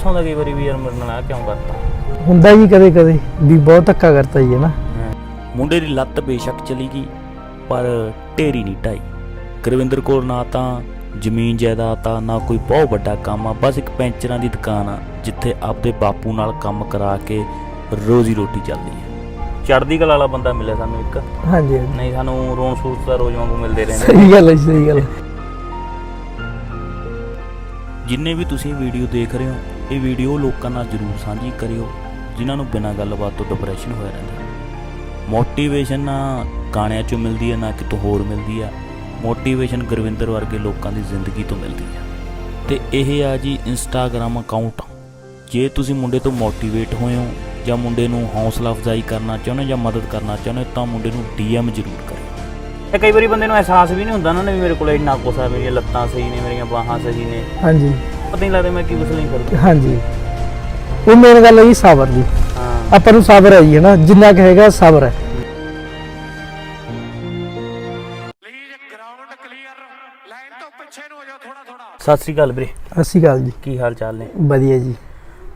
ਗੁੱਸਾ ਆਉਂਦਾ ਕਈ ਵਾਰੀ ਵੀ ਯਾਰ ਮੇਰੇ ਨਾਲ ਆਹ ਕਿਉਂ ਕਰਤਾ? ਹੁੰਦਾ ਜੀ ਕਦੇ ਕਦੇ ਵੀ ਬਹੁਤ ਧੱਕਾ ਕਰਤਾ ਜੀ ਹੈ ਨਾ। ਮੁੰਡੇ ਦੀ ਲੱਤ ਬੇਸ਼ੱਕ ਚਲੀ ਗਈ ਪਰ ਢੇਰੀ ਨਹੀਂ ਢਾਈ। ਗੁਰਵਿੰਦਰ ਕੋਲ ਨਾ ਤਾਂ ਜ਼ਮੀਨ ਜਾਇਦਾਦ ਆ ਨਾ ਕੋਈ ਬਹੁਤ ਵੱਡਾ ਕੰਮ ਆ ਬਸ ਇੱਕ ਪੈਂਚਰਾਂ ਦੀ ਦੁਕਾਨ ਆ ਜਿੱਥੇ ਆਪਦੇ ਬਾਪੂ ਨਾਲ ਕੰਮ ਕਰਾ ਕੇ ਰੋਜ਼ੀ ਰੋਟੀ ਚੱਲਦੀ ਹੈ ਚੜ੍ਹਦੀ ਕਲਾ ਵਾਲਾ ਬੰਦਾ ਮਿਲਿਆ ਸਾਨੂੰ ਇੱਕ। ਹਾਂਜੀ ਹਾਂਜੀ। ਨਹੀਂ ਸਾਨੂੰ ਰੋਣ ਸੂਸ ਦਾ ਰੋਜ਼ ਵਾਂਗੂ ਮਿਲਦੇ ਰਹਿੰਦੇ। ਸਹੀ ਗੱਲ ਹੈ ਜੀ, ਸਹੀ ਗੱਲ ਹੈ। ਜਿੰਨੇ ਵੀ ਤੁਸੀਂ ਵੀਡੀਓ ਦੇਖ ਰਹੇ ਹੋ ਇਹ ਵੀਡੀਓ ਲੋਕਾਂ ਨਾਲ ਜਰੂਰ ਸਾਂਝੀ ਕਰਿਓ ਜਿਨ੍ਹਾਂ ਨੂੰ ਬਿਨਾਂ ਗੱਲਬਾਤ ਤੋਂ ਡਿਪਰੈਸ਼ਨ ਹੋਇਆ ਰਹਿੰਦਾ। ਮੋਟੀਵੇਸ਼ਨ ਨਾ ਗਾਣਿਆਂ 'ਚੋਂ ਮਿਲਦੀ ਹੈ ਨਾ ਕਿਤੋਂ ਹੋਰ ਮਿਲਦੀ ਆ ਮੋਟੀਵੇਸ਼ਨ ਗੁਰਵਿੰਦਰ ਵਰਗੇ ਲੋਕਾਂ ਦੀ ਜ਼ਿੰਦਗੀ ਤੋਂ ਮਿਲਦੀ ਆ ਤੇ ਇਹ ਆ ਜੀ ਇੰਸਟਾਗ੍ਰam ਅਕਾਊਂਟ ਜੇ ਤੁਸੀਂ ਮੁੰਡੇ ਤੋਂ ਮੋਟੀਵੇਟ ਹੋਏ ਹੋ ਜਾਂ ਮੁੰਡੇ ਨੂੰ ਹੌਸਲਾ ਅਫਜ਼ਾਈ ਕਰਨਾ ਚਾਹੁੰਦੇ ਹੋ ਜਾਂ ਮਦਦ ਕਰਨਾ ਚਾਹੁੰਦੇ ਹੋ ਤਾਂ ਮੁੰਡੇ ਨੂੰ ਡੀਐਮ ਜ਼ਰੂਰ ਕਰਿਓ। ਤੇ ਕਈ ਵਾਰੀ ਬੰਦੇ ਨੂੰ ਅਹਿਸਾਸ ਵੀ ਨਹੀਂ ਹੁੰਦਾ ਨਾ ਵੀ ਮੇਰੇ ਕੋਲ ਇੰਨਾ ਕੁਛ ਆ ਮੇਰੀਆਂ ਲੱਤਾਂ ਸਹੀ ਨੇ ਮੇਰੀਆਂ ਬਾਹਾਂ ਸਹੀ ਨੇ। ਹਾਂਜੀ। ਪਤਾ ਨਹੀਂ ਲੱਗਦਾ ਮੈਂ ਕੀ ਕੁਛ ਨਹੀਂ ਕਰਦਾ। ਹਾਂਜੀ। ਉਹ ਮੇਨ ਗੱਲ ਹੈ ਜੀ ਸਬਰ ਦੀ ਹਾਂ। ਆਪਾਂ ਨੂੰ ਸਬਰ ਹੈ ਜੀ ਹੈ ਨਾ ਜਿੰਨਾ ਕੁ ਹੈਗਾ ਸਬਰ ਹੈ। ਸਤਿ ਸ੍ਰੀ ਅਕਾਲ ਵੀਰੇ। ਅਸੀਂ ਗੱਲ ਜੀ। ਕੀ ਹਾਲ ਚਾਲ ਨੇ? ਵਧੀਆ ਜੀ।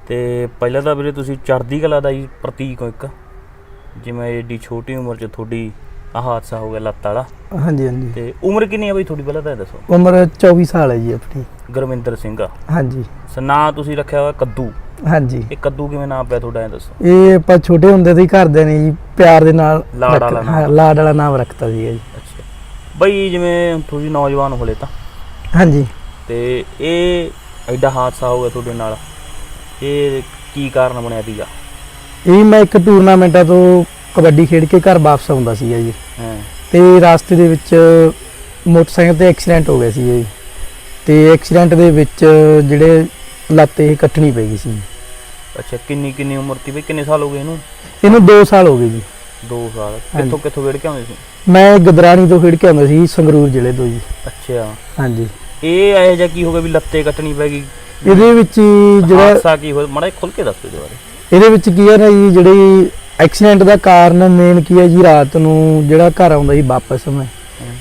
ਤੇ ਪਹਿਲਾਂ ਤਾਂ ਵੀਰੇ ਤੁਸੀਂ ਚੜ੍ਹਦੀ ਕਲਾ ਦਾ ਹੀ ਪ੍ਰਤੀਕ ਹੋ ਇੱਕ। ਜਿਵੇਂ ਏਡੀ ਛੋਟੀ ਉਮਰ 'ਚ ਤੁਹਾਡੀ ਆਹ ਹਾਦਸਾ ਹੋ ਗਿਆ ਲੱਤ ਵਾਲਾ। ਹਾਂਜੀ ਹਾਂਜੀ। ਤੇ ਉਮਰ ਕਿੰਨੀ ਹੈ ਬਈ? ਤੁਹਾਡੀ ਪਹਿਲਾਂ ਤਾਂ ਇਹ ਦੱਸੋ। ਉਮਰ 24 ਸਾਲ ਹੈ ਜੀ ਆਪਣੀ। ਗੁਰਵਿੰਦਰ ਸਿੰਘ ਆ। ਹਾਂਜੀ। ਸ ਨਾਂ ਤੁਸੀਂ ਰੱਖਿਆ ਹੋਇਆ ਕੱਦੂ। ਹਾਂਜੀ। ਇਹ ਕੱਦੂ ਕਿਵੇਂ ਨਾਮ ਪਿਆ ਤੁਹਾਡਾ ਇਹ ਦੱਸੋ। ਇਹ ਆਪਾਂ ਛੋਟੇ ਹੁੰਦੇ ਤੋਂ ਹੀ ਘਰਦਿਆਂ ਨੇ ਜੀ ਪਿਆਰ ਦੇ ਨਾਲ ਲਾਡ ਰੱਖ- ਵਾਲਾ ਨਾਮ। ਹਾਂ, ਲਾਡ ਵਾਲਾ ਨਾਮ ਰੱਖਤਾ ਸੀਗਾ ਜੀ। ਅੱਛਾ। ਬਈ ਜਿਵੇਂ ਤੁਸੀਂ ਨੌਜਵਾਨ ਹੋਲੇ ਤਾਂ। ਹਾਂਜੀ। ਤੇ ਇਹ ਐਡਾ ਹਾਦਸਾ ਹੋ ਗਿਆ ਤੁਹਾਡੇ ਨਾਲ। ਇਹ ਕੀ ਕਾਰਨ ਬਣਿਆ ਸੀਗਾ? ਇਹ ਮੈਂ ਇੱਕ ਟੂਰਨਾਮੈਂਟਾਂ ਤੋਂ ਕਬੱਡੀ ਖੇਡ ਕੇ ਘਰ ਵਾਪਸ ਆਉਂਦਾ ਸੀਗਾ ਜੀ। ਹਾਂ। ਤੇ ਰਾਸਤੇ ਦੇ ਵਿੱਚ ਮੋਟਰਸਾਈਕਲ ਤੇ ਐਕਸੀਡੈਂਟ ਹੋ ਗਿਆ ਸੀ ਜੀ। ਤੇ ਐਕਸੀਡੈਂਟ ਦੇ ਵਿੱਚ ਜਿਹੜੇ ਲੱਤ ਇਹ ਕੱਟਣੀ ਪੈ ਗਈ ਸੀ। ਅੱਛਾ ਕਿੰਨੀ ਕਿੰਨੀ ਉਮਰ ਸੀ ਬਈ? ਕਿੰਨੇ ਸਾਲ ਹੋ ਗਏ ਇਹਨੂੰ? ਇਹਨੂੰ 2 ਸਾਲ ਹੋ ਗਏ ਜੀ। 2 ਸਾਲ। ਕਿੱਥੋਂ ਕਿੱਥੋਂ ਵੇੜ ਕੇ ਆਉਂਦੇ ਸੀ? ਮੈਂ ਗਦਰਾਣੀ ਤੋਂ ਖੇਡ ਕੇ ਆਉਂਦਾ ਸੀ ਸੰਗਰੂਰ ਜ਼ਿਲ੍ਹੇ ਤੋਂ ਜੀ। ਅੱਛਾ। ਹਾਂਜੀ। ਇਹ ਇਹੋ ਜਿਹਾ ਕੀ ਹੋ ਗਿਆ ਵੀ ਲੱਤੇ ਕੱਟਣੀ ਪੈ ਗਈ? ਇਹਦੇ ਵਿੱਚ ਜਿਹੜਾ ਹਾਦਸਾ ਕੀ ਹੋਇਆ? ਮੜਾ ਖੁੱਲ ਕੇ ਦੱਸੋ ਬਾਰੇ। ਇਹਦੇ ਵਿੱਚ ਕੀ ਹੈ ਨਾ ਜੀ ਜਿਹੜੀ ਐਕਸੀਡੈਂਟ ਦਾ ਕਾਰਨ ਮੇਨ ਕੀ ਹੈ ਜੀ ਰਾਤ ਨੂੰ ਜਿਹੜਾ ਘਰ ਆਉਂਦਾ ਸੀ ਵਾਪਸ ਮੈਂ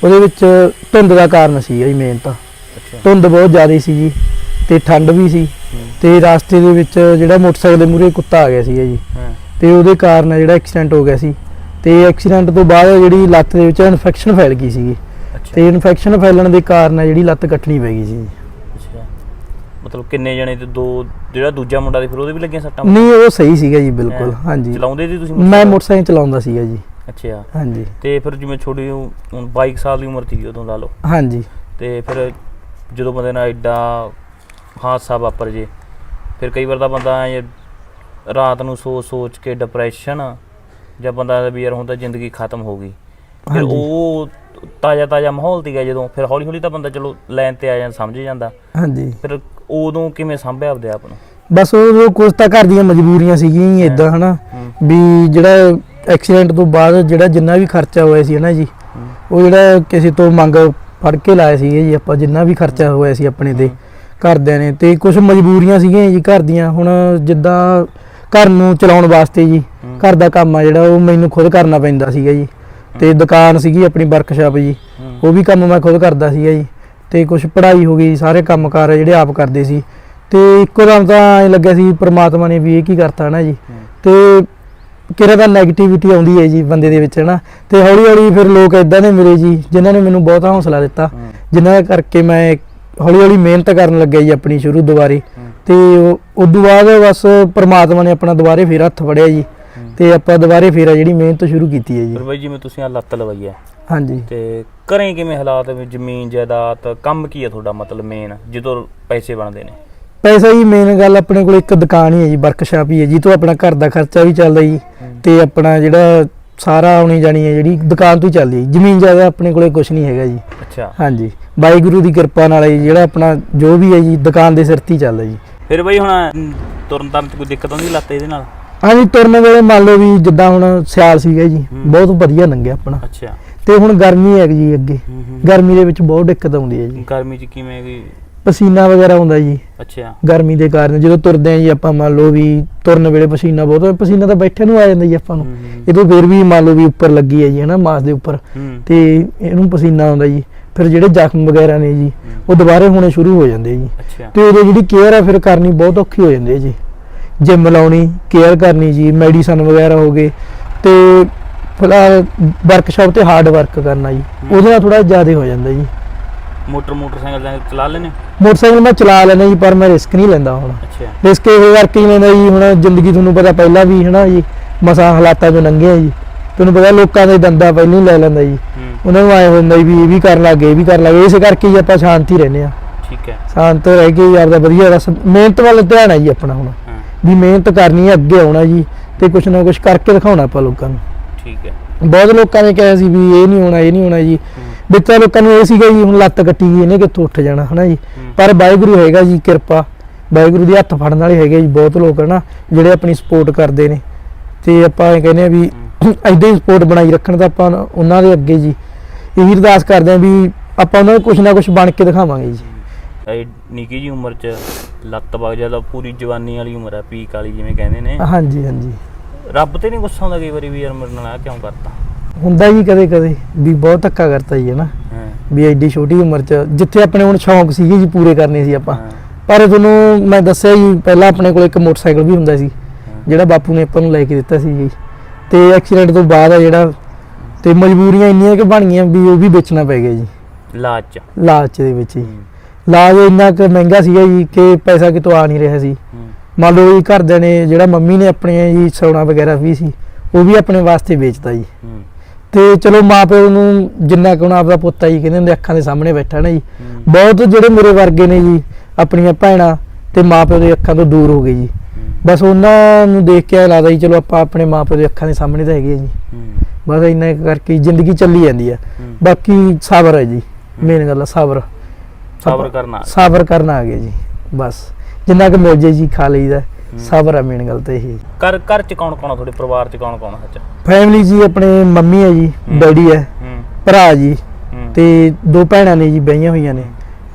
ਉਹਦੇ ਵਿੱਚ ਧੁੰਦ ਦਾ ਕਾਰਨ ਸੀ ਜੀ ਮੇਨ ਤਾਂ। ਧੁੰਦ ਬਹੁਤ ਜ਼ਿਆਦਾ ਸੀ ਜੀ ਤੇ ਠੰਡ ਵੀ ਸੀ ਤੇ ਰਾਸਤੇ ਦੇ ਵਿੱਚ ਜਿਹੜਾ ਮੋਟਰਸਾਈਕਲ ਦੇ ਮੂਹਰੇ ਕੁੱਤਾ ਆ ਗਿਆ ਸੀ ਜੀ। ਤੇ ਉਹਦੇ ਕਾਰਨ ਜਿਹੜਾ ਐਕਸੀਡੈਂਟ ਹੋ ਗਿਆ ਸੀ। ਤੇ ਐਕਸੀਡੈਂਟ ਤੋਂ ਬਾਅਦ ਜਿਹੜੀ ਲੱਤ ਦੇ ਵਿੱਚ ਇਨਫੈਕਸ਼ਨ ਫੈਲ ਗਈ ਅੱਛਾ। ਤੇ ਇਨਫੈਕਸ਼ਨ ਫੈਲਣ ਦੇ ਕਾਰਨ ਜਿਹੜੀ ਲੱਤ ਕੱਟਣੀ ਪੈ ਗਈ ਸੀ ਮਤਲਬ ਕਿੰਨੇ ਜਣੇ ਤੇ ਦੋ ਜਿਹੜਾ ਦੂਜਾ ਮੁੰਡਾ ਸੀ ਫਿਰ ਉਹਦੇ ਵੀ ਲੱਗੀਆਂ ਸੱਟਾਂ ਨਹੀਂ ਉਹ ਸਹੀ ਸੀਗਾ ਜੀ ਬਿਲਕੁਲ? ਹਾਂਜੀ। ਚਲਾਉਂਦੇ ਸੀ ਤੁਸੀਂ ਮੈਂ ਮੋਟਰਸਾਈਕਲ ਚਲਾਉਂਦਾ ਸੀਗਾ ਜੀ। ਅੱਛਾ। ਹਾਂਜੀ। ਤੇ ਫਿਰ ਜਿਵੇਂ ਛੋਟੀ ਹੁਣ 22 ਸਾਲ ਦੀ ਉਮਰ ਸੀ ਉਦੋਂ ਲਾ ਲਓ। ਹਾਂਜੀ। ਤੇ ਫਿਰ ਜਦੋਂ ਬੰਦੇ ਨਾਲ ਐਡਾ ਹਾਦਸਾ ਵਾਪਰ ਜੇ ਫਿਰ ਕਈ ਵਾਰ ਤਾਂ ਬੰਦਾ ਐਂ ਰਾਤ ਨੂੰ ਸੋਚ ਸੋਚ ਕੇ ਡਿਪਰੈਸ਼ਨ ਜਾਂ ਬੰਦਾ ਵੀ ਯਾਰ ਹੁਣ ਤਾਂ ਜ਼ਿੰਦਗੀ ਖਤਮ ਹੋ ਗਈ। ਫਿਰ। ਉਹ ਤਾਜ਼ਾ ਤਾਜ਼ਾ ਮਾਹੌਲ ਸੀਗਾ ਜਦੋਂ ਫਿਰ ਹੌਲੀ ਹੌਲੀ ਤਾਂ ਬੰਦਾ ਚਲੋ ਲਾਈਨ ਤੇ ਆ ਜਾਂਦਾ ਸਮਝ ਜਾਂਦਾ। ਹਾਂਜੀ। ਫਿਰ ਉਦੋਂ ਕਿਵੇਂ ਸੰਭਿਆ ਆਪਦੇ ਆਪ ਨੂੰ? ਬਸ ਉਹ ਕੁਝ ਤਾਂ ਘਰ ਦੀਆਂ ਮਜਬੂਰੀਆਂ ਸੀਗੀਆਂ ਇਦਾਂ ਹਨਾ। ਹੂੰ। ਵੀ ਜਿਹੜਾ ਐਕਸੀਡੈਂਟ ਤੋਂ ਬਾਅਦ ਜਿਹੜਾ ਜਿੰਨਾ ਵੀ ਖਰਚਾ ਹੋਇਆ ਸੀ ਹਨਾ ਜੀ ਉਹ ਜਿਹੜਾ ਕਿਸੇ ਤੋਂ ਮੰਗ ਫੜ ਕੇ ਲਾਇਆ ਸੀਗਾ ਜੀ ਆਪਾਂ ਜਿੰਨਾ ਵੀ ਖਰਚਾ ਹੋਇਆ ਸੀ ਆਪਣੇ ਤੇ ਘਰਦਿਆਂ ਨੇ ਤੇ ਕੁਝ ਮਜਬੂਰੀਆਂ ਸੀਗੀਆਂ ਜੀ ਘਰ ਦੀਆਂ। ਹੁਣ ਜਿੱਦਾਂ ਘਰ ਨੂੰ ਚਲਾਉਣ ਵਾਸਤੇ ਜੀ। ਘਰ ਦਾ ਕੰਮ ਆ ਜਿਹੜਾ ਉਹ ਮੈਨੂੰ ਖੁਦ ਕਰਨਾ ਪੈਂਦਾ ਸੀਗਾ ਜੀ। ਤੇ ਦੁਕਾਨ ਸੀਗੀ ਆਪਣੀ ਵਰਕਸ਼ਾਪ ਜੀ। ਉਹ ਵੀ ਕੰਮ ਮੈਂ ਖੁਦ ਕਰਦਾ ਸੀਗਾ ਜੀ। ਤੇ ਕੁਝ ਪੜ੍ਹਾਈ ਹੋ ਗਈ ਸਾਰੇ ਕੰਮਕਾਰ ਆ ਜਿਹੜੇ ਆਪ ਕਰਦੇ ਸੀ। ਤੇ ਇੱਕੋ ਦਮ ਤਾਂ ਐ ਲੱਗਿਆ ਸੀ ਪ੍ਰਮਾਤਮਾ ਨੇ ਵੀ ਇਹ ਕੀ ਕਰਤਾ ਨਾ ਜੀ। ਤੇ ਕਿਹੜਾ ਤਾਂ 네ਗੇਟਿਵਿਟੀ ਆਉਂਦੀ ਹੈ ਜੀ ਬੰਦੇ ਦੇ ਵਿੱਚ ਹਨਾ? ਤੇ ਹੌਲੀ ਹੌਲੀ ਫਿਰ ਲੋਕ ਇਦਾਂ ਦੇ ਮਿਲੇ ਜੀ ਜਿਨ੍ਹਾਂ ਨੇ ਮੈਨੂੰ ਬਹੁਤ ਹੌਸਲਾ ਦਿੱਤਾ। ਜਿਨ੍ਹਾਂ ਕਰਕੇ ਮੈਂ ਹੌਲੀ ਹੌਲੀ ਮਿਹਨਤ ਕਰਨ ਲੱਗਿਆ ਜੀ ਆਪਣੀ ਸ਼ੁਰੂ ਦੁਬਾਰੇ। ਤੇ ਉਸ ਤੋਂ ਬਾਅਦ ਬਸ ਪ੍ਰਮਾਤਮਾ ਨੇ ਆਪਣਾ ਦੁਬਾਰੇ ਫੇਰ ਹੱਥ ਫੜਿਆ ਜੀ। ਤੇ ਆਪਾਂ ਦੁਬਾਰੇ ਫੇਰ ਆ ਜਿਹੜੀ ਮਿਹਨਤ ਸ਼ੁਰੂ ਕੀਤੀ ਹੈ ਜੀ। ਫਿਰ ਬਾਈ ਜਿਵੇਂ ਤੁਸੀਂ ਆ ਲੱਤ ਲਵਾਈ ਹੈ। ਹਾਂਜੀ। ਤੇ ਘਰੇ ਕਿਵੇਂ ਹਾਲਾਤ ਵੀ ਜ਼ਮੀਨ ਜਾਇਦਾਦ ਕੰਮ ਕੀ ਹੈ ਤੁਹਾਡਾ ਮਤਲਬ ਮੇਨ ਜਦੋਂ ਪੈਸੇ ਬਣਦੇ ਨੇ? ਪੈਸਾ ਹੀ ਮੇਨ ਗੱਲ ਆਪਣੇ ਕੋਲ ਇੱਕ ਦੁਕਾਨ ਹੀ ਹੈ ਜੀ ਵਰਕਸ਼ਾਪ ਹੀ ਹੈ ਜੀ ਤੋਂ ਆਪਣਾ ਘਰ ਦਾ ਖਰਚਾ ਵੀ ਚੱਲਦਾ ਜੀ। ਤੇ ਆਪਣਾ ਜਿਹੜਾ ਸਾਰਾ ਆਉਣੀ ਜਾਣੀ ਹੈ ਜਿਹੜੀ ਦੁਕਾਨ ਤੋਂ ਹੀ ਚੱਲਦੀ ਹੈ। ਜ਼ਮੀਨ ਜ਼ਿਆਦਾ ਆਪਣੇ ਕੋਲੇ ਕੁਝ ਨਹੀਂ ਹੈਗਾ ਜੀ। ਅੱਛਾ। ਹਾਂਜੀ। ਵਾਹਿਗੁਰੂ ਦੀ ਕਿਰਪਾ ਨਾਲ ਜੀ ਜਿਹੜਾ ਆਪਣਾ ਜੋ ਵੀ ਹੈ ਜੀ ਦੁਕਾਨ ਦੇ ਸਿਰ ਤੇ ਹੀ ਚੱਲਦਾ ਜੀ। ਫਿਰ ਬਈ ਹੁਣ ਤੁਰਨ ਤਾਰਨ ਚ ਕੋਈ ਦਿੱਕਤ ਆਉਂਦੀ ਲੱਤ ਇਹਦੇ ਨਾਲ? ਹਾਂਜੀ ਤੁਰਨ ਵੇਲੇ ਮੰਨ ਲਓ ਵੀ ਜਿੱਦਾਂ ਹੁਣ ਸਿਆਲ ਸੀਗਾ ਜੀ। ਬਹੁਤ ਵਧੀਆ ਲੰਘਿਆ ਆਪਣਾ। ਅੱਛਾ। ਤੇ ਹੁਣ ਗਰਮੀ ਹੈ ਜੀ ਅੱਗੇ। ਗਰਮੀ ਦੇ ਵਿੱਚ ਬਹੁਤ ਦਿੱਕਤ ਆਉਂਦੀ ਹੈ ਜੀ। ਗਰਮੀ ਚ ਕਿਵੇਂ ਵੀ ਪਸੀਨਾ ਵਗੈਰਾ ਆਉਂਦਾ ਜੀ। ਅੱਛਾ। ਗਰਮੀ ਦੇ ਕਾਰਨ ਜਦੋਂ ਤੁਰਦੇ ਆ ਜੀ ਆਪਾਂ ਮੰਨ ਲਓ ਵੀ ਤੁਰਨ ਵੇਲੇ ਪਸੀਨਾ ਬਹੁਤ ਪਸੀਨਾ ਤਾਂ ਬੈਠੇ ਨੂੰ ਆ ਜਾਂਦਾ ਜੀ ਆਪਾਂ ਨੂੰ। ਹੂੰ, ਹੂੰ। ਇਹ ਤੋਂ ਫਿਰ ਵੀ ਮੰਨ ਲਓ ਵੀ ਉੱਪਰ ਲੱਗੀ ਹੈ ਜੀ ਹਨਾ ਮਾਸ ਦੇ ਉੱਪਰ। ਤੇ ਇਹਨੂੰ ਪਸੀਨਾ ਆਉਂਦਾ ਜੀ। ਫਿਰ ਜਿਹੜੇ ਜ਼ਖਮ ਵਗੈਰਾ ਨੇ ਜੀ ਉਹ ਦੁਬਾਰੇ ਹੋਣੇ ਸ਼ੁਰੂ ਹੋ ਜਾਂਦੇ ਜੀ। ਤੇ ਉਹਦੀ ਜਿਹੜੀ ਕੇਅਰ ਆ ਫਿਰ ਕਰਨੀ ਬਹੁਤ ਔਖੀ ਹੋ ਜਾਂਦੀ ਹੈ ਜੀ। ਜਿਮ ਲਾਉਣੀ ਕੇਅਰ ਕਰਨੀ ਜੀ ਮੈਡੀਸਨ ਵਗੈਰਾ ਹੋ ਗਏ। ਤੇ ਫਿਲਹਾਲ ਵਰਕਸ਼ਾਪ ਤੇ ਹਾਰਡ ਵਰਕ ਕਰਨਾ ਜੀ। ਉਹਦੇ ਨਾਲ ਥੋੜਾ ਜ਼ਿਆਦਾ ਹੋ ਜਾਂਦਾ ਜੀ। ਮੋਟਰ ਮੋਟਰਸਾਈਕਲ ਜਾਂ ਚਲਾ ਲੈਨੇ ਮੋਟਰਸਾਈਕਲ ਮੈਂ ਚਲਾ ਲੈਣਾ ਜੀ ਪਰ ਮੈਂ ਰਿਸਕ ਨਹੀਂ ਲੈਂਦਾ ਹੁਣ। ਅੱਛਾ। ਰਿਸਕ ਇਹ ਕਰਕੇ ਹੀ ਲੈਂਦਾ ਜੀ ਹੁਣ ਜ਼ਿੰਦਗੀ ਤੁਹਾਨੂੰ ਪਤਾ ਪਹਿਲਾਂ ਵੀ ਹਨਾ ਜੀ ਮਸਾਂ ਹਾਲਾਤਾਂ ਚੋਂ ਲੰਘੇ ਆ ਜੀ। ਤੁਹਾਨੂੰ ਪਤਾ ਲੋਕਾਂ ਦੇ ਦੰਦਾ ਪਹਿਲਾਂ ਹੀ ਲੈ ਲੈਂਦਾ ਜੀ। ਉਹਨਾਂ ਨੂੰ ਆਏ ਹੁੰਦਾ ਜੀ ਵੀ ਇਹ ਵੀ ਕਰਨ ਲੱਗੇ ਇਹ ਵੀ ਕਰਨ ਲੱਗੇ ਇਸੇ ਕਰਕੇ ਹੀ ਆਪਾਂ ਸ਼ਾਂਤੀ ਰਹਿੰਦੇ ਆ ਠੀਕ ਹੈ। ਸ਼ਾਂਤ ਰਹਿ ਕੇ ਯਾਰ ਦਾ ਵਧੀਆ ਬਸ ਮਿਹਨਤ ਵੱਲ ਧਿਆਨ ਹੈ ਜੀ ਆਪਣਾ ਹੁਣ। ਵੀ ਮਿਹਨਤ ਕਰਨੀ ਹੈ ਅੱਗੇ ਆਉਣਾ ਜੀ ਤੇ ਕੁਛ ਨਾ ਕੁਛ ਕਰਕੇ ਦਿਖਾਉਣਾ ਆਪਾਂ ਲੋਕਾਂ ਨੂੰ। ਠੀਕ ਹੈ। ਬਹੁਤ ਲੋਕਾਂ ਨੇ ਕਿਹਾ ਸੀ ਵੀ ਇਹ ਨਹੀਂ ਹੋਣਾ ਇਹ ਨਹੀਂ ਹੋਣਾ ਜੀ। ਵਿੱਚ ਤਾਂ ਲੋਕਾਂ ਨੂੰ ਇਹ ਸੀਗਾ ਜੀ ਹੁਣ ਲੱਤ ਕੱਟੀ ਗਈ ਇਹਨੇ ਕਿੱਥੋਂ ਉੱਠ ਜਾਣਾ ਹਨਾ ਜੀ। ਪਰ ਵਾਹਿਗੁਰੂ ਹੈਗਾ ਜੀ ਕਿਰਪਾ। ਵਾਹਿਗੁਰੂ ਦੇ ਹੱਥ ਫੜਨ ਵਾਲੇ ਹੈਗੇ ਜੀ ਬਹੁਤ ਲੋਕ ਹਨਾ ਜਿਹੜੇ ਆਪਣੀ ਸਪੋਰਟ ਕਰਦੇ ਨੇ। ਤੇ ਆਪਾਂ ਇਹ ਕਹਿੰਦੇ ਆ ਵੀ ਐਦਾਂ ਹੀ ਸਪੋਰਟ ਬਣਾਈ ਰੱਖਣ ਦਾ ਆਪਾਂ ਉਹਨਾਂ ਦੇ ਅੱਗੇ ਜੀ। ਇਹੀ ਅਰਦਾਸ ਕਰਦੇ ਆ ਵੀ ਆਪਾਂ ਉਹਨਾਂ ਨੂੰ ਕੁਛ ਨਾ ਕੁਛ ਬਣ ਕੇ ਦਿਖਾਵਾਂਗੇ ਜੀ। ਇਹ ਨਿੱਕੀ ਜੀ ਉਮਰ ਚ ਲੱਤ ਵਗ ਜਾਂਦਾ ਪੂਰੀ ਜਵਾਨੀ ਵਾਲੀ ਉਮਰ ਹੈ ਪੀਕ ਵਾਲੀ ਜਿਵੇਂ ਕਹਿੰਦੇ ਨੇ। ਹਾਂਜੀ ਹਾਂਜੀ। ਰੱਬ ਤੇ ਨਹੀਂ ਗੁੱਸਾ ਹੁੰਦਾ ਕਈ ਵਾਰੀ ਵੀ ਯਾਰ ਮੇਰੇ ਨਾਲ ਆ ਕਿਉਂ ਕਰਤਾ? ਹੁੰਦਾ ਜੀ ਕਦੇ ਕਦੇ ਵੀ ਬਹੁਤ ਧੱਕਾ ਕਰਤਾ ਜੀ ਹਾਂ ਵੀ ਐਡੀ ਛੋਟੀ ਉਮਰ 'ਚ ਜਿੱਥੇ ਆਪਣੇ ਹੁਣ ਸ਼ੌਂਕ ਸੀਗੇ ਜੀ ਪੂਰੇ ਕਰਨੇ ਸੀ ਆਪਾਂ। ਪਰ ਤੁਹਾਨੂੰ ਮੈਂ ਦੱਸਿਆ ਜੀ ਪਹਿਲਾਂ ਆਪਣੇ ਕੋਲ ਇੱਕ ਮੋਟਰਸਾਈਕਲ ਵੀ ਹੁੰਦਾ ਸੀ। ਜਿਹੜਾ ਬਾਪੂ ਨੇ ਆਪਾਂ ਨੂੰ ਲੈ ਕੇ ਦਿੱਤਾ ਸੀ ਜੀ। ਤੇ ਐਕਸੀਡੈਂਟ ਤੋਂ ਬਾਅਦ ਆ ਜਿਹੜਾ ਤੇ ਮਜਬੂਰੀਆਂ ਇੰਨੀਆਂ ਕਿ ਬਣ ਗਈਆਂ ਵੀ ਉਹ ਵੀ ਵੇਚਣਾ ਪੈ ਗਿਆ ਜੀ। ਲਾਜ ਚ। ਲਾਲਚ ਦੇ ਵਿੱਚ ਹੂੰ, ਲਾਜ ਇੰਨਾ ਕੁ ਮਹਿੰਗਾ ਸੀਗਾ ਜੀ ਕਿ ਪੈਸਾ ਕਿਤੋਂ ਆ ਨਹੀਂ ਰਿਹਾ ਸੀ। ਮੰਨ ਲਓ ਜੀ ਘਰਦਿਆਂ ਨੇ ਜਿਹੜਾ ਮੰਮੀ ਨੇ ਆਪਣੇ ਜੀ ਸੋਨਾ ਵਗੈਰਾ ਵੀ ਸੀ ਉਹ ਵੀ ਆਪਣੇ ਵਾਸਤੇ ਵੇਚਦਾ ਜੀ। ਤੇ ਚਲੋ ਮਾਪਿਓ ਨੂੰ ਜਿੰਨਾ ਕੁ ਹੁਣ ਆਪਦਾ ਪੁੱਤ ਆ ਜੀ ਕਹਿੰਦੇ ਹੁੰਦੇ ਅੱਖਾਂ ਦੇ ਸਾਹਮਣੇ ਬੈਠਾ ਨਾ ਜੀ। ਬਹੁਤ ਜਿਹੜੇ ਮੇਰੇ ਵਰਗੇ ਨੇ ਜੀ ਆਪਣੀਆਂ ਭੈਣਾਂ ਤੇ ਮਾਪਿਓ ਦੇ ਅੱਖਾਂ ਤੋਂ ਦੂਰ ਹੋ ਗਏ ਜੀ। ਬਸ ਉਹਨਾਂ ਨੂੰ ਦੇਖ ਕੇ ਲੱਗਦਾ ਜੀ ਚਲੋ ਆਪਾਂ ਆਪਣੇ ਮਾਪਿਓ ਦੇ ਅੱਖਾਂ ਦੇ ਸਾਹਮਣੇ ਤਾਂ ਹੈਗੇ ਆ ਜੀ। ਬਸ ਇੰਨਾ ਕਰਕੇ ਜ਼ਿੰਦਗੀ ਚੱਲੀ ਜਾਂਦੀ ਆ। ਬਾਕੀ ਸਬਰ ਹੈ ਜੀ ਮੇਨ ਗੱਲ ਆ ਸਬਰ। ਸਬਰ ਕਰਨਾ ਸਬਰ ਕਰਨਾ ਆ ਗਿਆ ਜੀ ਬਸ। ਜਿੰਨਾ ਕੁ ਮਿਲ ਜੇ ਜੀ ਖਾ ਲਈਦਾ। ਸਬਰ ਆ ਮੇਨ ਗੱਲ ਤੇ ਇਹ ਘਰ ਘਰ ਚ ਕੌਣ ਕੌਣ ਆ? ਤੁਹਾਡੇ ਪਰਿਵਾਰ ਚ ਕੌਣ ਕੌਣ ਆ ਸੱਚ? ਫੈਮਿਲੀ ਜੀ ਆਪਣੇ ਮੰਮੀ ਹੈ ਜੀ। ਡੈਡੀ ਹੈ ਭਰਾ ਜੀ। ਤੇ ਦੋ ਭੈਣਾਂ ਨੇ ਜੀ ਬਈਆਂ ਹੋਈਆਂ ਨੇ।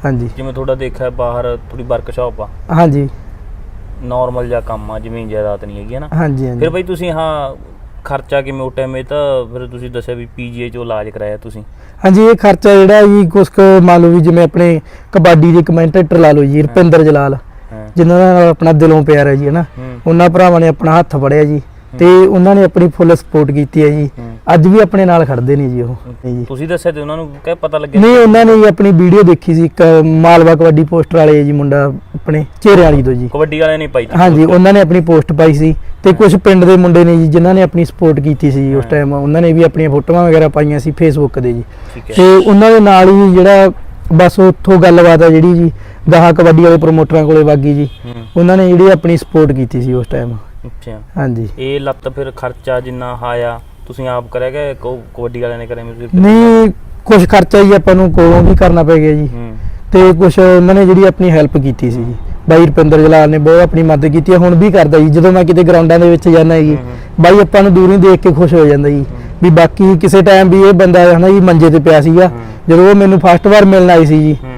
ਹਾਂਜੀ। ਜਿਵੇਂ ਤੁਹਾਡਾ ਦੇਖਿਆ ਬਾਹਰ ਥੋੜੀ ਵਰਕਸ਼ਾਪ ਆ। ਹਾਂਜੀ। ਨਾਰਮਲ ਜਿਹਾ ਕੰਮ ਆ ਜ਼ਮੀਨ ਜਾਇਦਾਦ ਨਹੀਂ ਹੈਗੀ ਨਾ? ਹਾਂਜੀ ਫਿਰ ਬਈ ਤੁਸੀਂ ਹਾਂ ਖਰਚਾ ਕਿਵੇਂ ਉਹ ਟਾਈਮ ਇਹ ਤਾਂ ਫਿਰ ਤੁਸੀਂ ਦੱਸਿਆ ਵੀ ਪੀਜੀਏ ਚੋਂ ਇਲਾਜ ਕਰਾਇਆ ਤੁਸੀਂ। ਹਾਂਜੀ ਇਹ ਖਰਚਾ ਜਿਹੜਾ ਜੀ ਕੁਛ ਕੁ ਮੰਨ ਲਓ ਵੀ ਜਿਵੇਂ ਆਪਣੇ ਕਬੱਡੀ ਦੇ ਕਮੈਂਟੇਟਰ ਲਾ ਲਓ ਜੀ ਰੁਪਿੰਦਰ ਜਲਾਲ। ਜਿਨ੍ਹਾਂ ਨਾਲ ਆਪਣਾ ਦਿਲੋਂ ਪਿਆਰ ਹੈ ਜੀ ਹਨਾ ਉਹਨਾਂ ਭਰਾਵਾਂ ਨੇ ਆਪਣਾ ਹੱਥ ਫੜਿਆ ਜੀ ਤੇ ਉਹਨਾਂ ਨੇ ਆਪਣੀ ਫੁੱਲ ਸਪੋਰਟ ਕੀਤੀ ਹੈ ਜੀ। ਅੱਜ ਵੀ ਆਪਣੇ ਨਾਲ ਖੜਦੇ ਨੇ ਜੀ ਉਹ। ਜੀ। ਤੁਸੀਂ ਦੱਸਿਆ ਤੇ ਉਹਨਾਂ ਨੂੰ ਕਹਿ ਪਤਾ ਲੱਗਿਆ? ਨਹੀਂ ਉਹਨਾਂ ਨੇ ਆਪਣੀ ਵੀਡੀਓ ਦੇਖੀ ਸੀ ਇੱਕ ਮਾਲਵਾ ਕਬੱਡੀ ਪੋਸਟਰ ਵਾਲੇ ਜੀ ਮੁੰਡਾ ਆਪਣੇ ਚਿਹਰੇ ਵਾਲੀ ਤੋਂ ਜੀ। ਕਬੱਡੀ ਵਾਲੇ ਨਹੀਂ ਪਾਈ ਹਾਂਜੀ? ਉਹਨਾਂ ਨੇ ਆਪਣੀ ਪੋਸਟ ਪਾਈ ਸੀ ਤੇ ਕੁਝ ਪਿੰਡ ਦੇ ਮੁੰਡੇ ਨੇ ਜੀ ਜਿਨ੍ਹਾਂ ਨੇ ਆਪਣੀ ਸਪੋਰਟ ਕੀਤੀ ਸੀ ਉਸ ਟਾਈਮ ਉਹਨਾਂ ਨੇ ਵੀ ਆਪਣੀਆਂ ਫੋਟੋਆਂ ਵਗੈਰਾ ਪਾਈਆਂ ਸੀ ਫੇਸਬੁੱਕ ਦੇ ਜੀ। ਤੇ ਉਹਨਾਂ ਦੇ ਨਾਲ ਹੀ ਜਿਹੜਾ ਬਸ ਉੱਥੋਂ ਗੱਲਬਾਤ ਆ ਜਿਹੜੀ ਜੀ ਗਾਹਾਂ ਕਬੱਡੀ ਵਾਲੇ ਪ੍ਰਮੋਟਰਾਂ ਕੋਲੇ ਵਾਗੀ ਜੀ। ਹੂੰ। ਉਹਨਾਂ ਨੇ ਜਿਹੜੀ ਆਪਣੀ ਸਪੋਰਟ ਕੀਤੀ ਸੀ ਉਸ ਟਾਈਮ ਅੱਛਾ। ਹਾਂਜੀ। ਇਹ ਲੱਤ ਫਿਰ ਖਰਚਾ ਜਿੰਨਾ ਆਇਆ ਤੁਸੀਂ ਆਪ ਕਰਿਆ ਕਿ ਕੋ- ਕਬੱਡੀ ਵਾਲਿਆਂ ਨੇ ਕਰਿਆ ਮੇਰੇ ਨਹੀਂ ਕੁਝ ਖਰਚਾ ਜੀ ਆਪਾਂ ਨੂੰ ਕੋਲੋਂ ਵੀ ਕਰਨਾ ਪੈ ਗਿਆ ਜੀ। ਹੂੰ। ਤੇ ਕੁਝ ਉਹਨਾਂ ਨੇ ਜਿਹੜੀ ਆਪਣੀ ਹੈਲਪ ਕੀਤੀ ਸੀ ਜੀ। ਬਾਈ ਰੁਪਿੰਦਰ ਜਲਾਲ ਨੇ ਬਹੁਤ ਆਪਣੀ ਮਦਦ ਕੀਤੀ ਹੈ ਹੁਣ ਵੀ ਕਰਦਾ ਜੀ। ਜਦੋਂ ਮੈਂ ਕਿਤੇ ਗਰਾਊਂਡਾਂ ਦੇ ਵਿੱਚ ਜਾਂਦਾ ਜੀ ਹੂੰ, ਬਾਈ ਆਪਾਂ ਨੂੰ ਦੂਰੋਂ ਹੀ ਦੇਖ ਕੇ ਖੁਸ਼ ਹੋ ਜਾਂਦਾ ਜੀ। ਵੀ ਬਾਕੀ ਕਿਸੇ ਟਾਈਮ ਵੀ ਇਹ ਬੰਦਾ ਹਨਾ ਜੀ ਮੰਜੇ ਤੇ ਪਿਆ ਸੀਗਾ। ਹੂੰ। ਜਦੋਂ ਉਹ ਮੈਨੂੰ ਫਸਟ ਵਾਰ ਮਿਲਣ ਆਈ ਸੀ ਜੀ ਹੂੰ।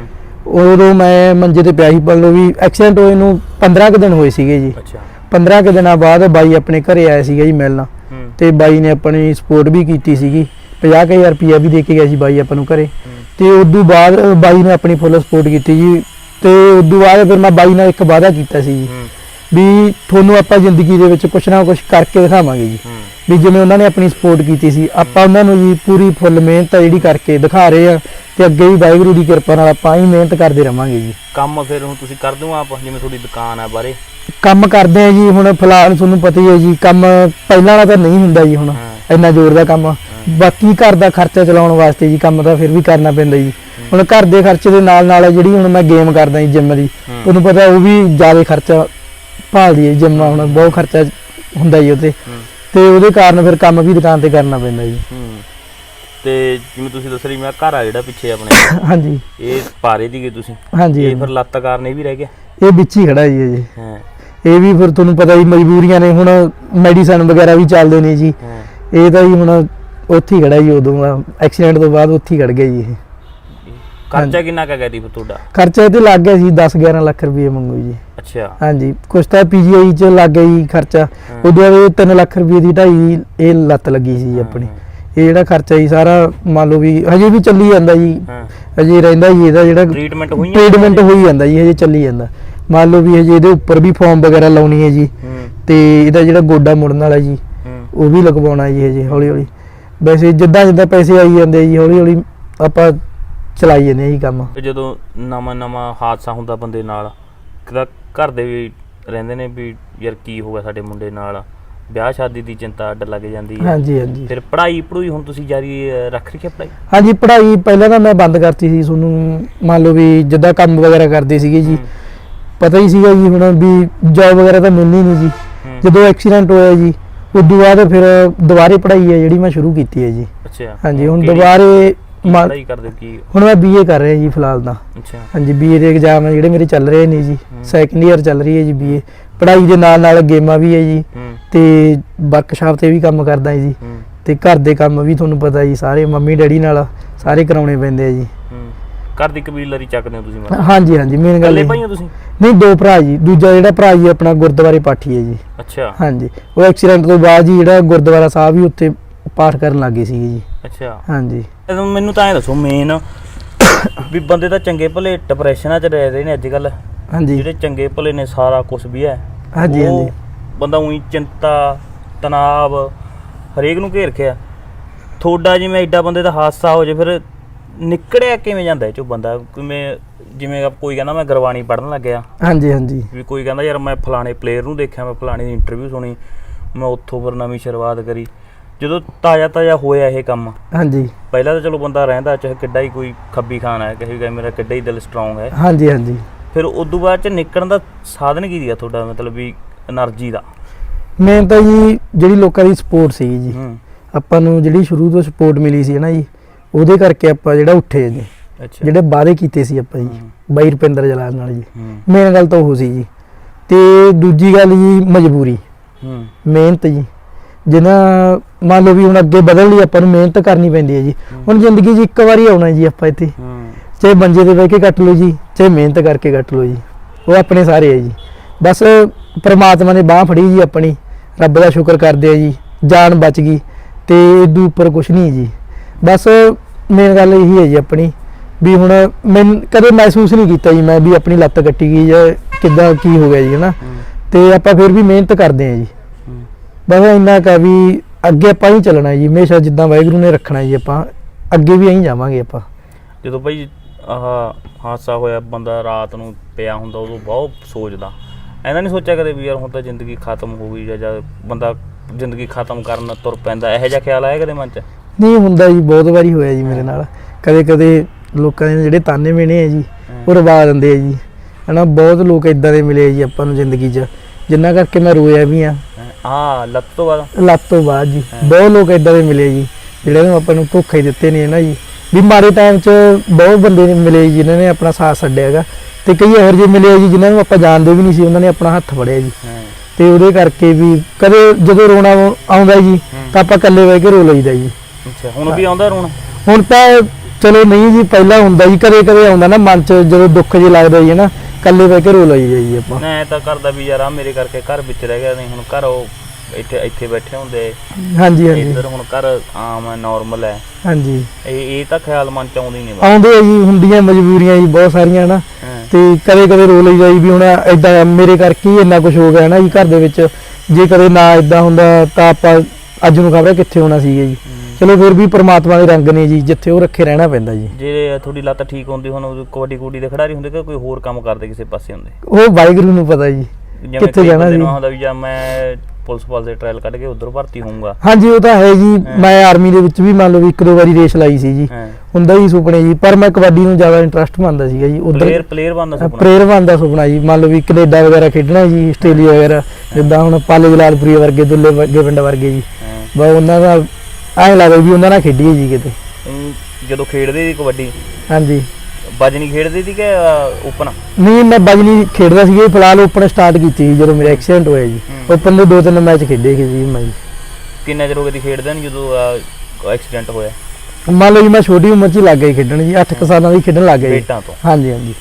ਉਦੋਂ ਮੈਂ ਮੰਜੇ ਤੇ ਪਿਆ ਸੀ ਪਰ ਲੋ ਵੀ ਐਕਸੀਡੈਂਟ ਹੋਏ ਨੂੰ 15 ਕੁ ਦਿਨ ਹੋਏ ਸੀਗੇ ਜੀ। ਅੱਛਾ। 15 ਕੁ ਦਿਨਾਂ ਬਾਅਦ ਬਾਈ ਆਪਣੇ ਘਰੇ ਆਇਆ ਸੀਗਾ ਜੀ ਮਿਲਣ। ਤੇ ਬਾਈ ਨੇ ਆਪਣੀ ਸਪੋਰਟ ਵੀ ਕੀਤੀ ਸੀਗੀ। 50000 ਰੁਪਇਆ ਵੀ ਦੇ ਕੇ ਗਿਆ ਸੀ ਬਾਈ ਆਪਾਂ ਨੂੰ ਘਰੇ। ਤੇ ਉਦੋਂ ਬਾਅਦ ਅ, ਬਾਈ ਨੇ ਆਪਣੀ ਫੁੱਲ ਸਪੋਰਟ ਕੀਤੀ ਜੀ। ਤੇ ਉਦੋਂ ਬਾਅਦ ਫਿਰ ਮੈਂ ਬਾਈ ਨਾਲ ਇੱਕ ਵਾਅਦਾ ਕੀਤਾ ਸੀ ਜੀ। ਵੀ ਤੁਹਾਨੂੰ ਆਪਾਂ ਜ਼ਿੰਦਗੀ ਦੇ ਵਿੱਚ ਕੁਛ ਨਾ ਕੁਛ ਕਰਕੇ ਦਿਖਾਵਾਂਗੇ ਜੀ। ਵੀ ਜਿਵੇਂ ਉਹਨਾਂ ਨੇ ਆਪਣੀ ਸਪੋਰਟ ਕੀਤੀ ਸੀ। ਆਪਾਂ ਉਹਨਾਂ ਨੂੰ ਜੀ ਪੂਰੀ ਫੁੱਲ ਮਿਹਨਤ ਆ ਜਿਹੜੀ ਕਰਕੇ ਦਿਖਾ ਰਹੇ ਆ। ਤੇ ਅੱਗੇ ਵੀ ਵਾਹਿਗੁਰੂ ਦੀ ਕਿਰਪਾ ਨਾਲ ਆਪਾਂ ਹੀ ਮਿਹਨਤ ਕਰਦੇ ਰਵਾਂਗੇ ਜੀ। ਕੰਮ ਫਿਰ ਹੁਣ ਤੁਸੀਂ ਕਰਦੇ ਹੋ ਆਪ ਜਿਵੇਂ ਤੁਹਾਡੀ ਦੁਕਾਨ ਆ ਬਾਰੇ। ਕੰਮ ਕਰਦੇ ਆ ਜੀ ਹੁਣ ਫਿਲਹਾਲ ਤੁਹਾਨੂੰ ਪਤਾ ਹੀ ਹੈ ਜੀ ਕੰਮ ਪਹਿਲਾਂ ਵਾਲਾ ਤਾਂ ਨਹੀਂ ਹੁੰਦਾ ਜੀ ਹੁਣ। ਇੰਨਾ ਜ਼ੋਰ ਦਾ ਕੰਮ। ਬਾਕੀ ਘਰ ਦਾ ਖਰਚਾ ਚਲਾਉਣ ਵਾਸਤੇ ਜੀ ਕੰਮ ਤਾਂ ਫਿਰ ਵੀ ਕਰਨਾ ਪੈਂਦਾ ਜੀ। ਹੁਣ ਘਰ ਦੇ ਖਰਚੇ ਦੇ ਨਾਲ ਨਾਲ ਜਿਹੜੀ ਹੁਣ ਮੈਂ ਗੇਮ ਕਰਦਾ ਜੀ ਜਿਮ ਦੀ। ਤੁਹਾਨੂੰ ਪਤਾ ਉਹ ਵੀ ਜ਼ਿਆਦਾ ਖਰਚਾ ਭਾਲਦੀ ਹੈ ਜਿਮ ਹੁਣ ਬਹੁਤ ਖਰਚਾ ਹੁੰਦਾ ਜੀ ਉਹਤੇ ਤੇ ਉਹਦੇ ਕਾਰਨ ਫਿਰ ਕੰਮ ਵੀ ਦੁਕਾਨ ਤੇ ਕਰਨਾ ਪੈਂਦਾ ਜੀ। ਤੇ ਜਿਵੇਂ ਤੁਸੀਂ ਦੱਸ ਰਹੀ ਮੈਂ ਘਰ ਆ ਜਿਹੜਾ ਪਿੱਛੇ ਆਪਣੇ। ਹਾਂਜੀ। ਇਹ ਪਾਰੇ ਦੀਗੇ ਤੁਸੀਂ। ਹਾਂਜੀ ਇਹ ਫਿਰ ਲੱਤ ਕਾਰਨ ਇਹ ਵੀ ਰਹਿ ਗਿਆ? ਇਹ ਵਿੱਚ ਹੀ ਖੜਾ ਜੀ ਜੀ ਹਾਂ। ਇਹ ਵੀ ਫਿਰ ਤੁਹਾਨੂੰ ਪਤਾ ਹੀ ਮਜਬੂਰੀਆਂ ਨੇ ਹੁਣ ਮੈਡੀਸਨ ਵਗੈਰਾ ਵੀ ਚੱਲਦੇ ਨੇ ਜੀ। ਇਹ ਤਾਂ ਜੀ ਹੁਣ ਉੱਥੇ ਹੀ ਖੜਾ ਜੀ ਉਦੋਂ ਐਕਸੀਡੈਂਟ ਤੋਂ ਬਾਅਦ ਉੱਥੇ ਹੀ ਖੜ ਗਿਆ ਜੀ ਇਹ। ਖਰਚਾ ਕਿੰਨਾ ਕਾ ਗਈ ਫਿਰ ਤੁਹਾਡਾ? ਖਰਚਾ ਇਹ ਤੇ ਲੱਗ ਗਿਆ ਜੀ 10 11 ਲੱਖ ਰੁਪਏ ਮੰਗੂ ਜੀ। ਅੱਛਾ। ਹਾਂਜੀ ਕੁਛ ਤਾਂ ਪੀਜੀਆਈ ਚ ਲੱਗ ਗਿਆ ਜੀ ਖਰਚਾ। ਉਦੋਂ ਇਹ 3 ਲੱਖ ਰੁਪਏ ਦੀ ਢਾਈ ਇਹ ਲੱਤ ਲੱਗੀ ਸੀ ਆਪਣੀ। ਇਹ ਜਿਹੜਾ ਖਰਚਾ ਜੀ ਸਾਰਾ ਮੰਨ ਲਓ ਵੀ ਹਜੇ ਵੀ ਚੱਲੀ ਜਾਂਦਾ ਜੀ। ਹਾਂ। ਅਜੇ ਰਹਿੰਦਾ ਜੀ ਇਹਦਾ ਜਿਹੜਾ ਟ੍ਰੀਟਮੈਂਟ ਹੋਈਆਂ ਟ੍ਰੀਟਮੈਂਟ ਹੋਈ ਜਾਂਦਾ ਜੀ ਹਜੇ ਚੱਲੀ ਜਾਂਦਾ। ਮੰਨ ਲਓ ਵੀ ਹਜੇ ਇਹਦੇ ਉੱਪਰ ਵੀ ਫਾਰਮ ਵਗੈਰਾ ਲਾਉਣੀ ਹੈ ਜੀ। ਹੂੰ। ਤੇ ਇਹਦਾ ਜਿਹੜਾ ਗੋਡਾ ਮੁੜਨ ਵਾਲਾ ਜੀ ਹੂੰ। ਉਹ ਵੀ ਲਗਵਾਉਣਾ ਜੀ ਹਜੇ ਹੌਲੀ ਹੌਲੀ ਵੈਸੇ ਜਿੱਦਾਂ ਜਿੱਦਾਂ ਪੈਸੇ ਆਈ ਜਾਂਦੇ ਜੀ ਹੌਲੀ ਹੌਲੀ ਆਪਾਂ ਚਲਾਈ ਜਾਂਦੇ ਆ ਜੀ ਕੰਮ। ਤੇ ਜਦੋਂ ਨਵਾਂ ਨਵਾਂ ਹਾਦਸਾ ਹੁੰਦਾ ਬੰਦੇ ਨਾਲ ਕਿਦਾ ਘਰ ਦੇ ਵੀ ਰਹਿੰਦੇ ਨੇ ਵੀ ਯਾਰ ਕੀ ਹੋ ਗਿਆ ਸਾਡੇ ਮੁੰਡੇ ਨਾਲ? ਵਿਆਹ ਸ਼ਾਦੀ ਦੀ ਚਿੰਤਾ ਅੱਡ ਲੱਗ ਜਾਂਦੀ ਹੈ। ਹਾਂਜੀ ਹਾਂਜੀ। ਫਿਰ ਪੜ੍ਹਾਈ ਪੜੂਈ ਹੁਣ ਤੁਸੀਂ ਜਾਰੀ ਰੱਖ ਰਹੀ ਹੈ ਪੜ੍ਹਾਈ? ਹਾਂਜੀ ਪੜ੍ਹਾਈ ਪਹਿਲਾਂ ਤਾਂ ਮੈਂ ਬੰਦ ਕਰਤੀ ਸੀ ਤੁਹਾਨੂੰ। ਮੰਨ ਲਓ ਵੀ ਜਿੱਦਾਂ ਕੰਮ ਵਗੈਰਾ ਕਰਦੇ ਸੀਗੇ ਜੀ। ਪਤਾ ਹੀ ਸੀਗਾ ਜੀ ਹੁਣ ਵੀ ਜੌਬ ਵਗੈਰਾ ਤਾਂ ਮਿਲਣੀ ਨਹੀਂ ਜੀ। ਹੂੰ। ਜਦੋਂ ਐਕਸੀਡੈਂਟ ਹੋਇਆ ਜੀ ਉਦੋਂ ਬਾਅਦ ਫਿਰ ਦੁਬਾਰੇ ਪੜ੍ਹਾਈ ਹੈ ਜਿਹੜੀ ਮੈਂ ਸ਼ੁਰੂ ਕੀਤੀ ਹੈ ਜੀ। ਅੱਛਾ। ਹਾਂਜੀ ਹੁਣ ਕਿਹੜੀ ਦੁਬਾਰੇ ਪੜ੍ਹਾਈ ਕਰਦੇ ਹੋ ਕੀ? ਹੁਣ ਮੈਂ ਬੀਏ ਕਰ ਰਿਹਾ ਜੀ ਫਿਲਹਾਲ ਤਾਂ। ਅੱਛਾ। ਹਾਂਜੀ ਬੀਏ ਦੇ ਐਗਜ਼ਾਮ ਜਿਹੜੇ ਮੇਰੇ ਚੱਲ ਰਹੇ ਨੇ ਜੀ। ਹੂੰ। ਸੈਕੰਡ ਈਅਰ ਚੱਲ ਰਹੀ ਹੈ ਜੀ ਬੀਏ ਪੜ੍ਹਾਈ ਦੇ ਨਾਲ ਨਾਲ ਗੇਮਾਂ ਵੀ ਹੈ ਜੀ। ਤੇ ਵਰਕਸ਼ਾਪ ਤੇ ਵੀ ਕੰਮ ਕਰਦਾ ਜੀ। ਤੇ ਘਰ ਦੇ ਕੰਮ ਵੀ ਤੁਹਾਨੂੰ ਪਤਾ ਜੀ ਸਾਰੇ ਮੰਮੀ ਡੈਡੀ ਨਾਲ ਸਾਰੇ ਕਰਾਉਣੇ ਪੈਂਦੇ ਆ ਜੀ। ਘਰ ਦੀ ਕਬੀਲਦਾਰੀ ਚੱਕਦੇ ਹੋ ਤੁਸੀਂ ਮਤਲਬ? ਹਾਂਜੀ ਹਾਂਜੀ ਮੇਨ ਗੱਲ ਇਹ- ਭਾਈ ਹੋ ਤੁਸੀਂ? ਨਹੀਂ ਦੋ ਭਰਾ ਜੀ। ਦੂਜਾ ਜਿਹੜਾ ਭਰਾ ਜੀ ਆਪਣਾ ਗੁਰਦੁਆਰੇ ਪਾਠੀ ਹੈ ਜੀ। ਅੱਛਾ। ਹਾਂਜੀ। ਉਹ ਐਕਸੀਡੈਂਟ ਤੋਂ ਬਾਅਦ ਜੀ ਜਿਹੜਾ ਗੁਰਦੁਆਰਾ ਸਾਹਿਬ ਹੀ ਉੱਥੇ ਪਾਠ ਕਰਨ ਲੱਗੇ ਸੀਗੇ ਜੀ। ਅੱਛਾ। ਹਾਂਜੀ। ਮੈਨੂੰ ਤਾਂ ਐ ਦੱਸੋ ਮੇਨ ਵੀ ਬੰਦੇ ਤਾਂ ਚੰਗੇ ਭਲੇ ਡਿਪਰੈਸ਼ਨਾਂ 'ਚ ਰਹਿ ਰਹੇ ਨੇ ਅੱਜ ਕੱਲ ਹਾਂਜੀ। ਜਿਹੜੇ ਚੰਗੇ ਭਲੇ ਨੇ ਸਾਰਾ ਕੁਝ ਵੀ ਹੈ। ਹਾਂਜੀ ਉਹ ਹਾਂਜੀ। ਬੰਦਾ ਉਹੀ ਚਿੰਤਾ ਤਣਾਵ ਹਰੇਕ ਨੂੰ ਘੇਰ ਖਿਆ ਥੋੜਾ ਜਿਵੇਂ ਐਡਾ ਬੰਦੇ ਦਾ ਹਾਦਸਾ ਹੋ ਜੇ ਫਿਰ ਨਿਕੜਿਆ ਕਿਵੇਂ ਜਾਂਦਾ ਇਹ ਚੋਂ ਬੰਦਾ? ਕਿਵੇਂ ਜਿਵੇਂ ਕੋਈ ਕਹਿੰਦਾ ਮੈਂ ਗੁਰਬਾਣੀ ਪੜਨ ਲੱਗਿਆ। ਹਾਂਜੀ ਹਾਂਜੀ। ਵੀ ਕੋਈ ਕਹਿੰਦਾ ਯਾਰ ਮੈਂ ਫਲਾਣੇ ਪਲੇਅਰ ਨੂੰ ਦੇਖਿਆ ਮੈਂ ਫਲਾਣੇ ਦੀ ਇੰਟਰਵਿਊ ਸੁਣੀ ਮੈਂ ਉੱਥੋਂ ਫਿਰ ਨਵੀਂ ਸ਼ੁਰੂਆਤ ਕਰੀ। ਜਦੋਂ ਤਾਜ਼ਾ ਤਾਜ਼ਾ ਹੋਇਆ ਇਹ ਕੰਮ ਹਾਂਜੀ। ਪਹਿਲਾਂ ਤਾਂ ਚਲੋ ਬੰਦਾ ਰਹਿੰਦਾ ਚਾਹੇ ਕਿੱਡਾ ਹੀ ਕੋਈ ਖੱਬੀ ਖਾਨ ਹੈ ਕਹੇ ਗਏ ਮੇਰਾ ਕਿੱਡਾ ਹੀ ਦਿਲ ਸਟਰੋਂਗ ਹੈ। ਹਾਂਜੀ ਹਾਂਜੀ। ਫਿਰ ਉਸ ਤੋਂ ਬਾਅਦ ਚ ਨਿਕਲਣ ਦਾ ਸਾਧਨ ਕੀ ਰਿਹਾ ਤੁਹਾਡਾ ਮਤਲਬ ਵੀ એનર્ਜੀ ਦਾ? ਮੈਂ ਤਾਂ ਜੀ ਜਿਹੜੀ ਲੋਕਾਂ ਦੀ ਸਪੋਰਟ ਸੀ ਜੀ। ਆਪਾਂ ਨੂੰ ਜਿਹੜੀ ਸ਼ੁਰੂ ਤੋਂ ਸਪੋਰਟ ਮਿਲੀ ਸੀ ਨਾ ਜੀ ਉਹਦੇ ਕਰਕੇ ਆਪਾਂ ਜਿਹੜਾ ਉੱਠੇ ਜੀ। ਜਿਹੜੇ ਵਾਅਦੇ ਕੀਤੇ ਸੀ ਆਪਾਂ ਜੀ ਬਾਈ ਰੁਪਿੰਦਰ ਜਲਾਲ ਨਾਲ ਜੀ। ਮੇਨ ਗੱਲ ਤਾਂ ਉਹ ਸੀ ਜੀ। ਤੇ ਦੂਜੀ ਗੱਲ ਜੀ ਮਜਬੂਰੀ। ਹੂੰ। ਮਿਹਨਤ ਜੀ। ਜਿਨਾ ਮੰਨ ਲਓ ਵੀ ਹੁਣ ਅੱਗੇ ਬਦਲ ਲਈ ਆਪਾਂ ਨੂੰ ਮਿਹਨਤ ਕਰਨੀ ਪੈਂਦੀ ਹੈ ਜੀ। ਹੁਣ ਜ਼ਿੰਦਗੀ 'ਚ ਇੱਕ ਵਾਰੀ ਆਉਣਾ ਜੀ ਆਪਾਂ ਇੱਥੇ। ਚਾਹੇ ਮੰਜੇ ਤੇ ਬਹਿ ਕੇ ਕੱਟ ਲਓ ਜੀ ਚਾਹੇ ਮਿਹਨਤ ਕਰਕੇ ਕੱਟ ਲਓ ਜੀ। ਉਹ ਆਪਣੇ ਸਾਰੇ ਹੈ ਜੀ। ਬਸ ਪ੍ਰਮਾਤਮਾ ਨੇ ਬਾਹ ਫੜੀ ਜੀ ਆਪਣੀ ਰੱਬ ਦਾ ਸ਼ੁਕਰ ਕਰਦੇ ਆ ਜੀ ਜਾਨ ਬਚ ਗਈ ਤੇ ਇਦੋਂ ਉੱਪਰ ਕੁਝ ਨਹੀਂ ਜੀ। ਬਸ ਮੇਨ ਗੱਲ ਇਹੀ ਹੈ ਜੀ ਆਪਣੀ ਵੀ ਹੁਣ ਮੈਂ ਕਦੇ ਮਹਿਸੂਸ ਨਹੀਂ ਕੀਤਾ ਜੀ ਮੈਂ ਵੀ ਆਪਣੀ ਲੱਤ ਕੱਟੀ ਗਈ ਜਾਂ ਕਿੱਦਾਂ ਕੀ ਹੋ ਗਿਆ ਜੀ ਹਨਾ? ਤੇ ਆਪਾਂ ਫਿਰ ਵੀ ਮਿਹਨਤ ਕਰਦੇ ਆ ਜੀ। ਬਸ ਇੰਨਾ ਕਾ ਵੀ ਅੱਗੇ ਆਪਾਂ ਹੀ ਚੱਲਣਾ ਜੀ ਹਮੇਸ਼ਾ ਜਿੱਦਾਂ ਵਾਹਿਗੁਰੂ ਨੇ ਰੱਖਣਾ ਜੀ ਆਪਾਂ ਅੱਗੇ ਵੀ ਐਂ ਜਾਵਾਂਗੇ ਆਪਾਂ। ਜਦੋਂ ਭਾਈ ਆਹ ਹਾਦਸਾ ਹੋਇਆ ਬੰਦਾ ਰਾਤ ਨੂੰ ਪਿਆ ਹੁੰਦਾ ਉਦੋਂ ਬਹੁਤ ਸੋਚਦਾ। ਐਨਾ ਨਹੀਂ ਸੋਚਿਆ ਕਦੇ ਵੀ ਯਾਰ ਹੁਣ ਤਾਂ ਜ਼ਿੰਦਗੀ ਖਤਮ ਹੋ ਗਈ ਜਾਂ ਜਦ ਬੰਦਾ ਜ਼ਿੰਦਗੀ ਖਤਮ ਕਰਨ ਤੁਰ ਪੈਂਦਾ। ਇਹੋ ਜਿਹਾ ਖਿਆਲ ਆਇਆ ਕਦੇ ਮਨ 'ਚ? ਨਹੀਂ ਹੁੰਦਾ ਜੀ ਬਹੁਤ ਵਾਰੀ ਹੋਇਆ ਜੀ ਮੇਰੇ ਨਾਲ। ਕਦੇ ਕਦੇ ਲੋਕਾਂ ਦੇ ਜਿਹੜੇ ਤਾਨੇ ਮੇਣੇ ਆ ਜੀ ਉਹ ਰਵਾ ਦਿੰਦੇ ਆ ਜੀ। ਹਨਾ ਬਹੁਤ ਲੋਕ ਇਦਾਂ ਦੇ ਮਿਲੇ ਜੀ ਆਪਾਂ ਨੂੰ ਜ਼ਿੰਦਗੀ 'ਚ ਜਿੰਨਾ ਕਰਕੇ ਮੈਂ ਰੋਇਆ ਵੀ ਆ। ਆ ਲੱਤ ਤੋਂ ਬਾਅਦ? ਲੱਤ ਤੋਂ ਬਾਅਦ ਜੀ ਬਹੁਤ ਲੋਕ ਇਦਾਂ ਦੇ ਮਿਲੇ ਜੀ ਜਿਹੜੇ ਨੂੰ ਆਪਾਂ ਨੂੰ ਧੋਖਾ ਹੀ ਦਿੱਤੇ ਨੇ ਨਾ ਜੀ। ਵੀ ਮਾੜੇ ਟਾਈਮ 'ਚ ਬਹੁਤ ਬੰਦੇ ਨੇ ਮਿਲੇ ਜੀ ਜਿਨ੍ਹਾਂ ਨੇ ਆਪਣਾ ਸਾਥ ਛੱਡਿਆ ਹੈਗਾ। ਤੇ ਕਈ ਇਹੋ ਜਿਹੇ ਮਿਲੇ ਜੀ ਜਿਨ੍ਹਾਂ ਨੂੰ ਆਪਾਂ ਜਾਣਦੇ ਵੀ ਨਹੀਂ ਸੀ ਉਹਨਾਂ ਨੇ ਆਪਣਾ ਹੱਥ ਫੜਿਆ ਜੀ। ਤੇ ਉਹਦੇ ਕਰਕੇ ਵੀ ਕਦੇ ਜਦੋਂ ਰੋਣਾ ਆਉਂਦਾ ਜੀ ਤਾਂ ਆਪਾਂ ਇਕੱਲੇ ਬਹਿ ਕੇ ਰੋ ਲਈਦਾ ਜੀ। ਅੱਛਾ ਹੁਣ ਵੀ ਆਉਂਦਾ ਰੋਣ? ਹੁਣ ਤਾਂ ਚਲੋ ਨਹੀਂ ਜੀ ਪਹਿਲਾਂ ਹੁੰਦਾ ਜੀ ਕਦੇ ਕਦੇ ਆਉਂਦਾ ਨਾ ਮਨ 'ਚ ਜਦੋਂ ਦੁੱਖ ਜੇ ਲੱਗਦਾ ਜੀ ਨਾ। ਇਕੱਲੇ ਬਹਿ ਕੇ ਰੋ ਲਈਦਾ ਜੀ ਆਪਾਂ। ਮੈਂ ਤਾਂ ਕਰਦਾ ਵੀ ਯਾਰ ਆ ਮੇਰੇ ਕਰਕੇ ਘਰ ਵਿੱਚ ਰਹਿ ਗਿਆ ਨਹੀਂ ਹੁਣ ਘਰ ਉਹ ਇੱਥੇ ਇੱਥੇ ਬੈਠੇ ਹੁੰਦੇ। ਹਾਂਜੀ ਹਾਂਜੀ। ਇੱਧਰ ਹੁਣ ਘਰ ਆਮ ਹੈ ਨਾਰਮਲ ਹੈ। ਹਾਂਜੀ। ਇਹ ਇਹ ਤਾਂ ਖਿਆਲ ਮਨ ਚ ਆਉਂਦਾ ਨਹੀਂ ਆਉਂਦੇ ਆ ਜੀ ਹੁੰਦੀਆਂ ਮਜਬੂਰੀਆਂ ਜੀ ਬਹੁਤ ਸਾਰੀਆਂ ਨਾ। ਤੇ ਕਦੇ ਕਦੇ ਰੋ ਲਈਦਾ ਜੀ ਵੀ ਹੁਣ ਐਦਾਂ ਮੇਰੇ ਕਰਕੇ ਹੀ ਇੰਨਾ ਕੁਝ ਹੋ ਗਿਆ ਨਾ ਜੀ ਘਰ ਦੇ ਵਿੱਚ। ਜੇ ਕਦੇ ਨਾ ਐਦਾਂ ਹੁੰਦਾ ਤਾਂ ਆਪਾਂ ਅੱਜ ਨੂੰ ਖਬਰ ਕਿੱਥੇ ਹੋਣਾ ਸੀਗਾ ਜੀ। ਚਲੋ ਫਿਰ ਵੀ ਪ੍ਰਮਾਤਮਾ ਦੇ ਰੰਗ ਨੇ ਜੀ ਜਿੱਥੇ ਉਹ ਰੱਖੇ ਰਹਿਣਾ ਪੈਂਦਾ ਜੀ। ਜੇ ਤੁਹਾਡੀ ਲੱਤ ਠੀਕ ਹੁੰਦੀ ਹੁਣ ਕਬੱਡੀ ਕੁੱਡੀ ਦੇ ਖਿਡਾਰੀ ਹੁੰਦੇ ਕਿ ਕੋਈ ਹੋਰ ਕੰਮ ਕਰਦੇ ਕਿਸੇ ਪਾਸੇ ਹੁੰਦੇ? ਉਹ ਵਾਹਿਗੁਰੂ ਨੂੰ ਪਤਾ ਜੀ ਜਿਵੇਂ ਕਿੱਥੇ ਜਾਣਾ ਜੀ? ਨੂੰ ਹੁੰਦਾ ਵੀ ਜਾਂ ਮੈਂ ਪੁਲਿਸ ਪਾਲ ਦੇ ਟ੍ਰਾਇਲ ਕੱਢ ਕੇ ਉਧਰ ਭਰਤੀ ਹੋਊਂਗਾ। ਹਾਂਜੀ ਉਹ ਤਾਂ ਹੈ ਜੀ। ਮੈਂ ਆਰਮੀ ਦੇ ਵਿੱਚ ਵੀ ਮੰਨ ਲਓ ਵੀ ਇੱਕ ਦੋ ਵਾਰੀ ਰੇਸ ਲਾਈ ਸੀ ਜੀ। ਹੁੰਦਾ ਹੀ ਸੁਪਨੇ ਜੀ ਪਰ ਮੈਂ ਕਬੱਡੀ ਨੂੰ ਜ਼ਿਆਦਾ ਇੰਟਰਸਟ ਮੰਨਦਾ ਸੀਗਾ ਜੀ। ਪਲੇਅਰ ਉਧਰ ਪਲੇਅਰ ਬਣਦਾ ਸੁਪਨਾ। ਪ੍ਰੇਰ ਬਣਦਾ ਸੁਪਨਾ ਜੀ। ਮੰਨ ਲਓ ਵੀ ਕੈਨੇਡਾ ਵਗੈਰਾ ਖੇਡਣਾ ਜੀ ਆਸਟ੍ਰੇਲੀਆ ਵਗੈਰਾ ਜਿੱਦਾਂ ਹੁਣ ਪਾਲੇ ਜਲਾਲਪੁਰੀ ਵਰਗੇ ਦੁੱਲੇ ਵਰਗੇ ਪਿੰਡ ਵਰਗੇ ਜੀ। ਬਸ ਉਹਨਾਂ ਦਾ ਐਂ ਲੱਗਦਾ ਵੀ ਉਹਨਾਂ ਨਾਲ ਖੇਡੀਏ ਜੀ ਕਿਤੇ। ਜਦੋਂ ਖੇਡਦੇ ਸੀ ਕਬੱਡੀ। ਹਾਂਜੀ। ਬਜਨੀ ਖੇਡਦੇ ਸੀ ਕਿ ਓਪਨ? ਨਹੀਂ ਮੈਂ ਬਜਨੀ ਖੇਡਦਾ ਸੀ ਫਿਲਹਾਲ ਓਪਨ ਸਟਾਰਟ ਕੀਤੀ ਸੀ ਜਦੋਂ ਮੇਰਾ ਐਕਸੀਡੈਂਟ ਹੋਇਆ ਜੀ। ਓਪਨ ਦੇ ਦੋ ਤਿੰਨ ਮੈਚ ਖੇਡੇ ਸੀ ਜੀ ਮੈਂ ਜੀ। ਕਿੰਨਾ ਚਿਰ ਹੋ ਗਿਆ ਸੀ ਖੇਡਦੇ ਨੇ ਜਦੋਂ ਐਕਸੀਡੈਂਟ ਹੋਇਆ? ਮੰਨ ਲਓ ਜੀ ਮੈਂ ਛੋਟੀ ਉਮਰ 'ਚ ਹੀ ਲੱਗ ਗਿਆ ਜੀ ਖੇਡਣ ਜੀ 8 ਸਾਲਾਂ ਦੀ ਖੇਡਣ ਲੱਗ ਗਿਆ ਜੀ। ਬੇਟਾਂ ਤੋਂ? ਹਾਂਜੀ ਹਾਂਜੀ।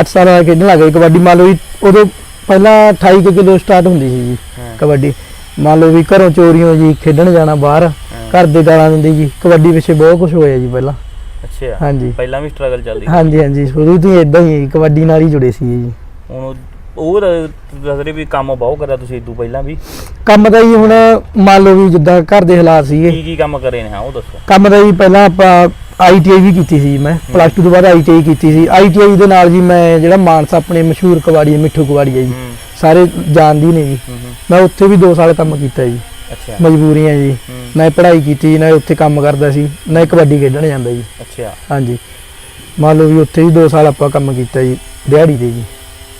8 ਸਾਲਾਂ ਦਾ ਖੇਡਣ ਲੱਗ ਗਿਆ ਜੀ। ਕਬੱਡੀ ਮੰਨ ਲਓ ਜੀ ਉਦੋਂ ਪਹਿਲਾਂ 28 ਕੁ ਕਿਲੋ ਸਟਾਰਟ ਹੁੰਦੀ ਸੀ ਜੀ ਕਬੱਡੀ। ਮੰਨ ਲਓ ਵੀ ਘਰੋਂ ਚੋਰੀਆਂ ਜੀ ਖੇਡਣ ਜਾਣਾ ਬਾਹਰ ਘਰ ਦੇ ਗਾਲਾਂ ਦਿੰਦੇ ਜੀ। ਕਬੱਡੀ ਪਿੱਛੇ ਬਹੁਤ ਕੁਝ ਹੋਇਆ ਜੀ ਪਹਿਲਾਂ। ਅੱਛਾ। ਹਾਂਜੀ। ਪਹਿਲਾਂ ਵੀ ਸਟਰਗਲ ਚੱਲਦੀ ਹਾਂਜੀ ਹਾਂਜੀ। ਸ਼ੁਰੂ ਤੋਂ ਇਦਾਂ ਹੀ ਕਬੱਡੀ ਨਾਲ ਹੀ ਜੁੜੇ ਸੀ ਜੀ। ਹੁਣ ਉਹ- ਉਹ ਤਾਂ ਦੱਸ ਰਹੇ ਵੀ ਕੰਮ ਬਹੁਤ ਕਰਿਆ ਤੁਸੀਂ ਇਦੋਂ ਪਹਿਲਾਂ ਵੀ। ਕੰਮ ਦਾ ਜੀ ਹੁਣ ਮੰਨ ਲਓ ਵੀ ਜਿੱਦਾਂ ਘਰ ਦੇ ਹਾਲਾਤ ਸੀਗੇ। ਕੀ ਕੀ ਕੰਮ ਕਰੇ ਨੇ? ਹਾਂ ਉਹ ਦੱਸੋ। ਕੰਮ ਦਾ ਜੀ ਪਹਿਲਾਂ ਆਪਾਂ ਆਈਟੀਆਈ ਵੀ ਕੀਤੀ ਸੀ ਮੈਂ। ਪਲੱਸ 2 ਤੋਂ ਬਾਅਦ ਆਈਟੀਆਈ ਕੀਤੀ ਸੀ। ਆਈਟੀਆਈ ਦੇ ਨਾਲ ਜੀ ਮੈਂ ਜਿਹੜਾ ਮਾਨਸਾ ਆਪਣੇ ਮਸ਼ਹੂਰ ਕਬਾੜੀ ਹੈ ਮਿੱਠੂ ਕਬਾੜੀ ਹੈ ਜੀ। ਹੂੰ। ਸਾਰੇ ਜਾਣਦੀ ਨੇ ਜੀ। ਹੂੰ ਹੂੰ, ਮੈਂ ਉੱਥੇ ਵੀ 2 ਸਾਲ ਕੰਮ ਕੀਤਾ ਜੀ। ਅੱਛਾ। ਮਜਬੂਰੀਆਂ ਜੀ। ਹੂੰ, ਨਾ ਪੜ੍ਹਾਈ ਕੀਤੀ ਨਾ ਉੱਥੇ ਕੰਮ ਕਰਦਾ ਸੀ ਨਾ ਕਬੱਡੀ ਖੇਡਣ ਜਾਂਦਾ ਜੀ। ਅੱਛਾ। ਹਾਂਜੀ। ਮੰਨ ਲਓ ਵੀ ਉੱਥੇ ਵੀ 2 ਸਾਲ ਆਪਾਂ ਕੰਮ ਕੀਤਾ ਜੀ ਦਿਹਾੜੀ ਤੇ ਜੀ।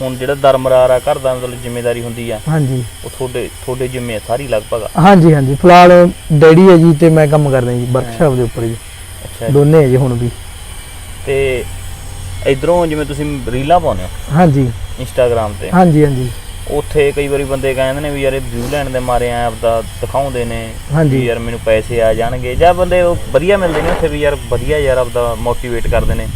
ਹੁਣ ਜਿਹੜਾ ਦਰਮਰਾਰ ਆ ਘਰ ਦਾ ਮਤਲਬ ਜ਼ਿੰਮੇਵਾਰੀ ਹੁੰਦੀ ਆ ਹਾਂਜੀ। ਉਹ ਤੁਹਾਡੇ ਤੁਹਾਡੇ ਜ਼ਿੰਮੇ ਆ ਸਾਰੀ ਲਗਭਗ ਹਾਂਜੀ ਹਾਂਜੀ। ਫਿਲਹਾਲ ਡੈਡੀ ਹੈ ਜੀ ਤੇ ਮੈਂ ਕੰਮ ਕਰਦਾ ਜੀ ਵਰਕਸ਼ਾਪ ਦੇ ਉੱਪਰ ਜੀ। ਅੱਛਾ। ਜੀ। ਦੋਨੇ ਹੈ ਜੀ ਹੁਣ ਵੀ। ਤੇ ਇਧਰੋਂ ਜਿਵੇਂ ਤੁਸੀਂ ਰੀਲਾਂ ਪਾਉਂਦੇ ਹੋ? ਹਾਂਜੀ। ਇੰਸਟਾਗ੍ਰam ਤੇ? ਹਾਂਜੀ ਹਾਂਜੀ। ਉੱਥੇ ਕਈ ਵਾਰੀ ਬੰਦੇ ਕਹਿੰਦੇ ਨੇ ਵੀ ਯਾਰ ਇਹ ਵਿਊ ਲੈਣ ਦੇ ਮਾਰੇ ਆ ਆਪਦਾ ਦਿਖਾਉਂਦੇ ਨੇ ਹਾਂਜੀ। ਵੀ ਯਾਰ ਮੈਨੂੰ ਪੈਸੇ ਆ ਜਾਣਗੇ। ਜਾਂ ਬੰਦੇ ਉਹ ਵਧੀਆ ਮਿਲਦੇ ਨੇ ਉੱਥੇ ਵੀ ਯਾਰ ਵਧੀਆ ਯਾਰ ਆਪਦਾ ਮੋਟੀਵੇਟ ਕਰਦੇ ਨੇ।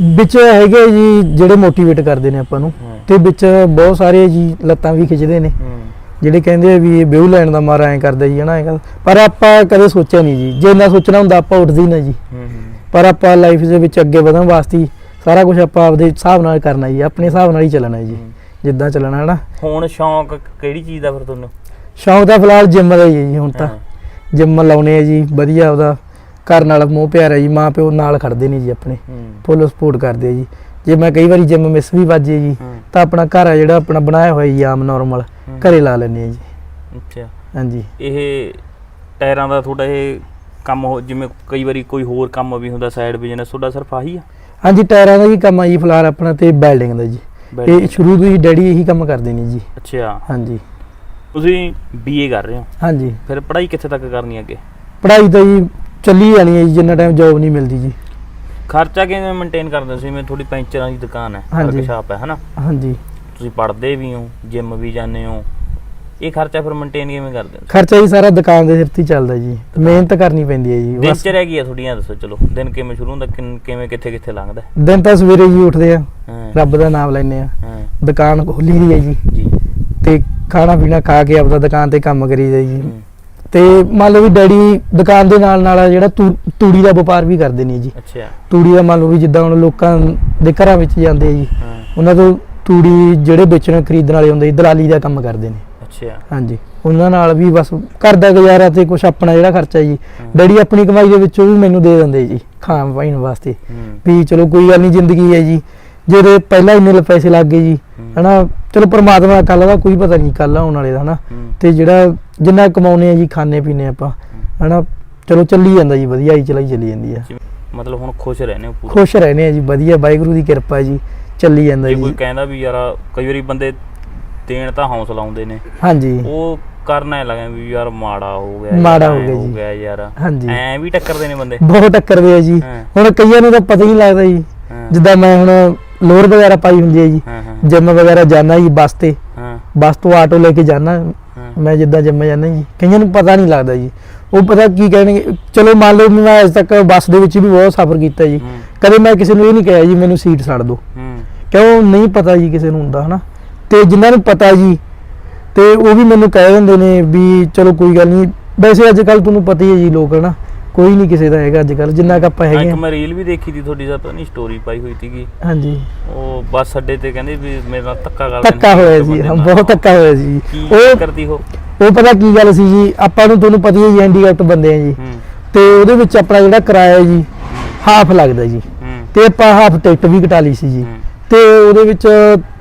ਵਿੱਚ ਹੈਗੇ ਜੀ ਜਿਹੜੇ ਮੋਟੀਵੇਟ ਕਰਦੇ ਨੇ ਆਪਾਂ ਨੂੰ ਹੂੰ। ਤੇ ਵਿੱਚ ਬਹੁਤ ਸਾਰੇ ਜੀ ਲੱਤਾਂ ਵੀ ਖਿੱਚਦੇ ਨੇ। ਹੂੰ। ਜਿਹੜੇ ਕਹਿੰਦੇ ਆ ਵੀ ਇਹ ਵਿਊ ਲੈਣ ਦਾ ਮਾਰਾ ਐ ਕਰਦਾ ਜੀ ਹਨਾ ਐਂ ਕਰਦਾ ਪਰ ਆਪਾਂ ਕਦੇ ਸੋਚਿਆ ਨਹੀਂ ਜੀ। ਜੇ ਇੰਨਾ ਸੋਚਣਾ ਹੁੰਦਾ ਆਪਾਂ ਉੱਠਦੇ ਹੀ ਨਾ ਜੀ। ਹੂੰ ਪਰ ਆਪਾਂ ਲਾਈਫ ਦੇ ਵਿੱਚ ਅੱਗੇ ਵਧਣ ਵਾਸਤੇ ਸਾਰਾ ਕੁਝ ਆਪਾਂ ਆਪਦੇ ਹਿਸਾਬ ਨਾਲ ਕਰਨਾ ਜੀ ਆਪਣੇ ਹਿਸਾਬ ਨਾਲ ਹੀ ਚੱਲਣਾ ਜੀ। ਹੂੰ। ਜਿੱਦਾਂ ਚੱਲਣਾ ਹਨਾ। ਹੁਣ ਸ਼ੌਂਕ ਕਿਹੜੀ ਚੀਜ਼ ਦਾ ਫਿਰ ਤੁਹਾਨੂੰ? ਸ਼ੌਂਕ ਤਾਂ ਫਿਲਹਾਲ ਜਿਮ ਦਾ ਹੀ ਹੈ ਜੀ ਹੁਣ ਤਾਂ। ਜਿਮ ਲਾਉਣੇ ਆ ਜੀ ਵਧੀਆ ਉਹਦਾ। ਘਰ ਨਾਲ ਮੋਹ ਪਿਆਰ ਹੈ ਜੀ ਮਾਂ ਪਿਓ ਨਾਲ ਖੜਦੇ ਨੇ ਜੀ ਆਪਣੇ। ਫੁੱਲ ਸਪੋਰਟ ਕਰਦੇ ਆ ਜੀ। ਜੇ ਮੈਂ ਕਈ ਵਾਰੀ ਜਿਮ ਮਿਸ ਵੀ ਵੱਜੇ ਜੀ ਤਾਂ ਆਪਣਾ ਘਰ ਆ ਜਿਹੜਾ ਆਪਣਾ ਬਣਾਇਆ ਹੋਇਆ ਜੀ ਆਮ ਨਾਰਮਲ। ਘਰੇ ਲਾ ਲੈਂਦੇ ਆ ਜੀ। ਅੱਛਾ। ਹਾਂਜੀ। ਇਹ ਟਾਇਰਾਂ ਦਾ ਤੁਹਾਡਾ ਇਹ ਕੰਮ ਹੋ ਜਿਵੇਂ ਕਈ ਵਾਰੀ ਕੋਈ ਹੋਰ ਕੰਮ ਵੀ ਹੁੰਦਾ ਸਾਈਡ ਬਿਜ਼ਨਸ ਤੁਹਾਡਾ ਸਿਰਫ ਆਹੀ ਆ? ਹਾਂਜੀ ਟਾਇਰਾਂ ਦਾ ਹੀ ਕੰਮ ਆ ਜੀ ਫਿਲਹਾਲ ਆਪਣਾ ਤੇ ਬਿਲਡਿੰਗ ਦਾ ਜੀ। ਇਹ? ਸ਼ੁਰੂ ਤੋਂ ਹੀ ਡੈਡੀ ਇਹੀ ਕੰਮ ਕਰਦੇ ਨੇ ਜੀ। ਅੱਛਾ। ਹਾਂਜੀ। ਤੁਸੀਂ ਬੀਏ ਕਰ ਰਹੇ ਹੋ? ਹਾਂਜੀ। ਫਿਰ ਪੜ੍ਹਾਈ ਕਿੱਥੇ ਤੱਕ ਕਰਨੀ ਅੱਗੇ? ਪੜ੍ਹਾਈ ਤਾਂ ਜੀ ਚੱਲੀ ਜਾਣੀ ਹੈ ਜੀ ਜਿੰਨਾ ਟਾਈਮ ਜੌਬ ਨਹੀਂ ਮਿਲਦੀ ਜੀ। ਖਰਚਾ ਕਿਵੇਂ ਮੇਨਟੇਨ ਕਰਦੇ ਹੋ? ਤੁਸੀਂ ਮੈਂ ਤੁਹਾਡੀ ਪੈਂਚਰਾਂ ਦੀ ਦੁਕਾਨ ਹੈ ਹਾਂਜੀ। ਵਰਕਸ਼ਾਪ ਹੈ ਹਨਾ? ਹਾਂਜੀ। ਤੁਸੀਂ ਪੜ੍ਹਦੇ ਵੀ ਹੋ ਜਿਮ ਵੀ ਜਾਂਦੇ ਹੋ। ਇਹ ਖਰਚਾ ਫਿਰ ਮੇਨਟੇਨ ਕਿਵੇਂ ਕਰਦੇ ਹੋ? ਖਰਚਾ ਜੀ ਸਾਰਾ ਦੁਕਾਨ ਦੇ ਸਿਰ ਤੇ ਹੀ ਚੱਲਦਾ ਜੀ। ਮਿਹਨਤ ਕਰਨੀ ਪੈਂਦੀ ਹੈ ਜੀ ਦਿਨਚਰਿਆ ਕੀ ਹੈ ਤੁਹਾਡੀਆਂ ਦੱਸੋ ਚਲੋ। ਦਿਨ ਕਿਵੇਂ ਸ਼ੁਰੂ ਹੁੰਦਾ ਕਿਵੇਂ ਕਿੱਥੇ ਕਿੱਥੇ ਲੰਘਦਾ? ਹੈ? ਦਿਨ ਤਾਂ ਸਵੇਰੇ ਜੀ ਉੱਠਦੇ ਆ। ਹਾਂ ਰੱਬ ਦਾ ਨਾਮ ਲੈਂਦੇ ਆ ਦੁਕਾਨ ਖੋਲੀ ਦੀ ਹੈ ਜੀ। ਤੇ ਖਾਣਾ ਪੀਣਾ ਖਾ ਕੇ ਆਪਦਾ ਦੁਕਾਨ ਤੇ ਕੰਮ ਕਰੀਦਾ ਜੀ। ਤੇ ਮੰਨ ਲਓ ਵੀ ਡੈਡੀ ਦੁਕਾਨ ਦੇ ਨਾਲ ਨਾਲ ਜਿਹੜਾ ਤੂੜੀ ਦਾ ਵਪਾਰ ਵੀ ਕਰਦੇ ਨੇ ਜੀ। ਅੱਛਾ। ਤੂੜੀ ਦਾ ਮੰਨ ਲਓ ਵੀ ਜਿੱਦਾਂ ਹੁਣ ਲੋਕਾਂ ਦੇ ਘਰਾਂ ਵਿੱਚ ਜਾਂਦੇ ਆ ਜੀ। ਉਹਨਾਂ ਤੋਂ ਤੂੜੀ ਜਿਹੜੇ ਵੇਚਣ ਖਰੀਦਣ ਵਾਲੇ ਹੁੰਦੇ ਦਲਾਲੀ ਦਾ ਕੰਮ ਕਰਦੇ ਨੇ। ਅੱਛਾ। ਹਾਂਜੀ। ਉਹਨਾਂ ਨਾਲ ਵੀ ਬਸ ਘਰ ਦਾ ਗੁਜ਼ਾਰਾ ਤੇ ਕੁਝ ਆਪਣਾ ਜਿਹੜਾ ਖਰਚਾ ਜੀ। ਡੈਡੀ ਆਪਣੀ ਕਮਾਈ ਦੇ ਵਿੱਚੋਂ ਵੀ ਮੈਨੂੰ ਦੇ ਦਿੰਦੇ ਜੀ ਖਾਣ ਪਾਣ ਵਾਸਤੇ ਵੀ ਚਲੋ ਕੋਈ ਗੱਲ ਨਹੀਂ ਜ਼ਿੰਦਗੀ ਹੈ ਜੀ। ਜਿਹੜੇ ਪਹਿਲਾਂ ਇੰਨੇ ਪੈਸੇ ਲੱਗ ਗਏ ਜੀ ਹੂੰ। ਹਨਾ ਚਲੋ ਪ੍ਰਮਾਤਮਾ ਕੱਲ ਦਾ ਕੋਈ ਪਤਾ ਨਹੀਂ ਕੱਲ ਆਉਣ ਵਾਲੇ ਦਾ ਹਨਾ। ਹੂੰ। ਤੇ ਜਿਹੜਾ ਜਿੰਨਾ ਕਮਾਉਨੇ ਆ ਜੀ ਖਾਣੇ ਪੀਣੇ ਆਪਾਂ ਹਨਾ ਚਲੋ ਚੱਲੀ ਜਾਂਦਾ ਜੀ ਵਧੀਆ ਹੀ ਚਲਾਈ ਚੱਲੀ ਜਾਂਦੀ ਆ। ਮਤਲਬ ਹੁਣ ਖੁਸ਼ ਰਹਿੰਦੇ ਹੋ ਪੂਰਾ। ਖੁਸ਼ ਰਹਿੰਦੇ ਆ ਜੀ ਵਧੀਆ ਵਾਹਿਗੁਰੂ ਦੀ ਕਿਰਪਾ ਜੀ ਚੱਲੀ ਜਾਂਦਾ ਜੇ ਕੋਈ ਕਹਿੰਦਾ ਵੀ ਯਾਰ ਕਈ ਵਾਰੀ ਬੰਦੇ ਦੇਣ ਤਾਂ ਹੌਸਲਾ ਆਉਂਦੇ ਨੇ। ਹਾਂਜੀ। ਉਹ ਕਰਨਾ ਲੱਗਾ ਵੀ ਯਾਰ ਮਾੜਾ ਹੋ ਗਿਆ ਮਾੜਾ ਹੋ ਗਿਆ ਜੀ। ਗਿਆ ਯਾਰ। ਹਾਂਜੀ। ਐ ਵੀ ਟੱਕਰਦੇ ਨੇ ਬੰਦੇ। ਬਹੁਤ ਟੱਕਰਦੇ ਆ ਜੀ। ਹਾਂ। ਹੁਣ ਕਈਆਂ ਨੂੰ ਤਾਂ ਪਤਾ ਹੀ ਨਹੀਂ ਲੱਗਦਾ ਜੀ। ਹਾਂ। ਜਿੱਦਾਂ ਮੈਂ ਹੁਣ ਲੋਅਰ ਵਗੈਰਾ ਪਾਈ ਹੁੰਦੀ ਹੈ ਜੀ। ਹਾਂ ਹਾਂ। ਜਿਮ ਵਗੈਰਾ ਜਾਣਾ ਜੀ ਬੱਸ ਤੇ। ਹਾਂ। ਬੱਸ ਤੋਂ ਆਟੋ ਲੈ ਕੇ ਜਾਣਾ ਮੈਂ ਜਿੱਦਾਂ ਜਿਮ ਜਾਣਾ ਜੀ। ਕਈਆਂ ਨੂੰ ਪਤਾ ਨਹੀਂ ਲੱਗਦਾ ਜੀ। ਉਹ ਪਤਾ ਕੀ ਕਹਿਣਗੇ ਚਲੋ ਮੰਨ ਲਓ ਮੈਂ ਅੱਜ ਤੱਕ ਬੱਸ ਦੇ ਵਿੱਚ ਵੀ ਬਹੁਤ ਸਫ਼ਰ ਕੀਤਾ ਜੀ। ਕਦੇ ਮੈਂ ਕਿਸੇ ਨੂੰ ਇਹ ਨਹੀਂ ਕਿਹਾ ਜੀ ਮੈਨੂੰ ਸੀਟ ਛੱਡ ਦਿਓ ਕਿਉਂ? ਨਹੀਂ ਪਤਾ ਜੀ ਕਿਸੇ ਨੂੰ ਹੁੰਦਾ ਹਨਾ। ਤੇ ਜਿਨ੍ਹਾਂ ਨੂੰ ਪਤਾ ਜੀ ਤੇ ਉਹ ਵੀ ਮੈਨੂੰ ਕਹਿ ਦਿੰਦੇ ਨੇ ਵੀ ਚਲੋ ਕੋਈ ਗੱਲ ਨਹੀਂ। ਵੈਸੇ ਅੱਜ ਕੱਲ ਤੁਹਾਨੂੰ ਪਤਾ ਹੀ ਹੈ ਜੀ ਲੋਕ ਹਨਾ। ਕੋਈ ਨਹੀਂ ਕਿਸੇ ਦਾ ਹੈਗਾ ਅੱਜ ਕੱਲ ਜਿੰਨਾ ਕ ਆਪਾਂ ਹੈਗੇ ਇੱਕ। ਮੈਂ ਰੀਲ ਵੀ ਦੇਖੀ ਸੀ ਤੁਹਾਡੀ ਦਾ ਪਤਾ ਨਹੀਂ ਸਟੋਰੀ ਪਾਈ ਹੋਈ ਸੀਗੀ। ਹਾਂਜੀ। ਉਹ ਬੱਸ ਅੱਡੇ ਤੇ ਕਹਿੰਦੇ ਵੀ ਮੇਰੇ ਨਾਲ ਧੱਕਾ ਕਰਦੇ ਧੱਕਾ ਹੋਇਆ ਜੀ ਹਾਂ ਬਹੁਤ ਧੱਕਾ ਹੋਇਆ ਜੀ ਉਹ ਕਰਦੀ ਹੋ ਉਹ? ਪਤਾ ਕੀ ਗੱਲ ਸੀ ਜੀ ਆਪਾਂ ਨੂੰ ਤੁਹਾਨੂੰ ਪਤਾ ਹੀ ਹੈ ਜੀ ਹੈਂਡੀਕੈਪਟ ਬੰਦੇ ਆ ਜੀ। ਹੂੰ। ਤੇ ਉਹਦੇ ਵਿੱਚ ਆਪਣਾ ਜਿਹੜਾ ਕਿਰਾਇਆ ਜੀ ਹਾਫ ਲੱਗਦਾ ਜੀ। ਹੂੰ। ਤੇ ਆਪਾਂ ਹਾਫ ਟਿਕਟ ਵੀ ਕਟਾ ਲਈ ਸੀ ਜੀ। ਹੂੰ, ਤੇ ਉਹਦੇ ਵਿੱਚ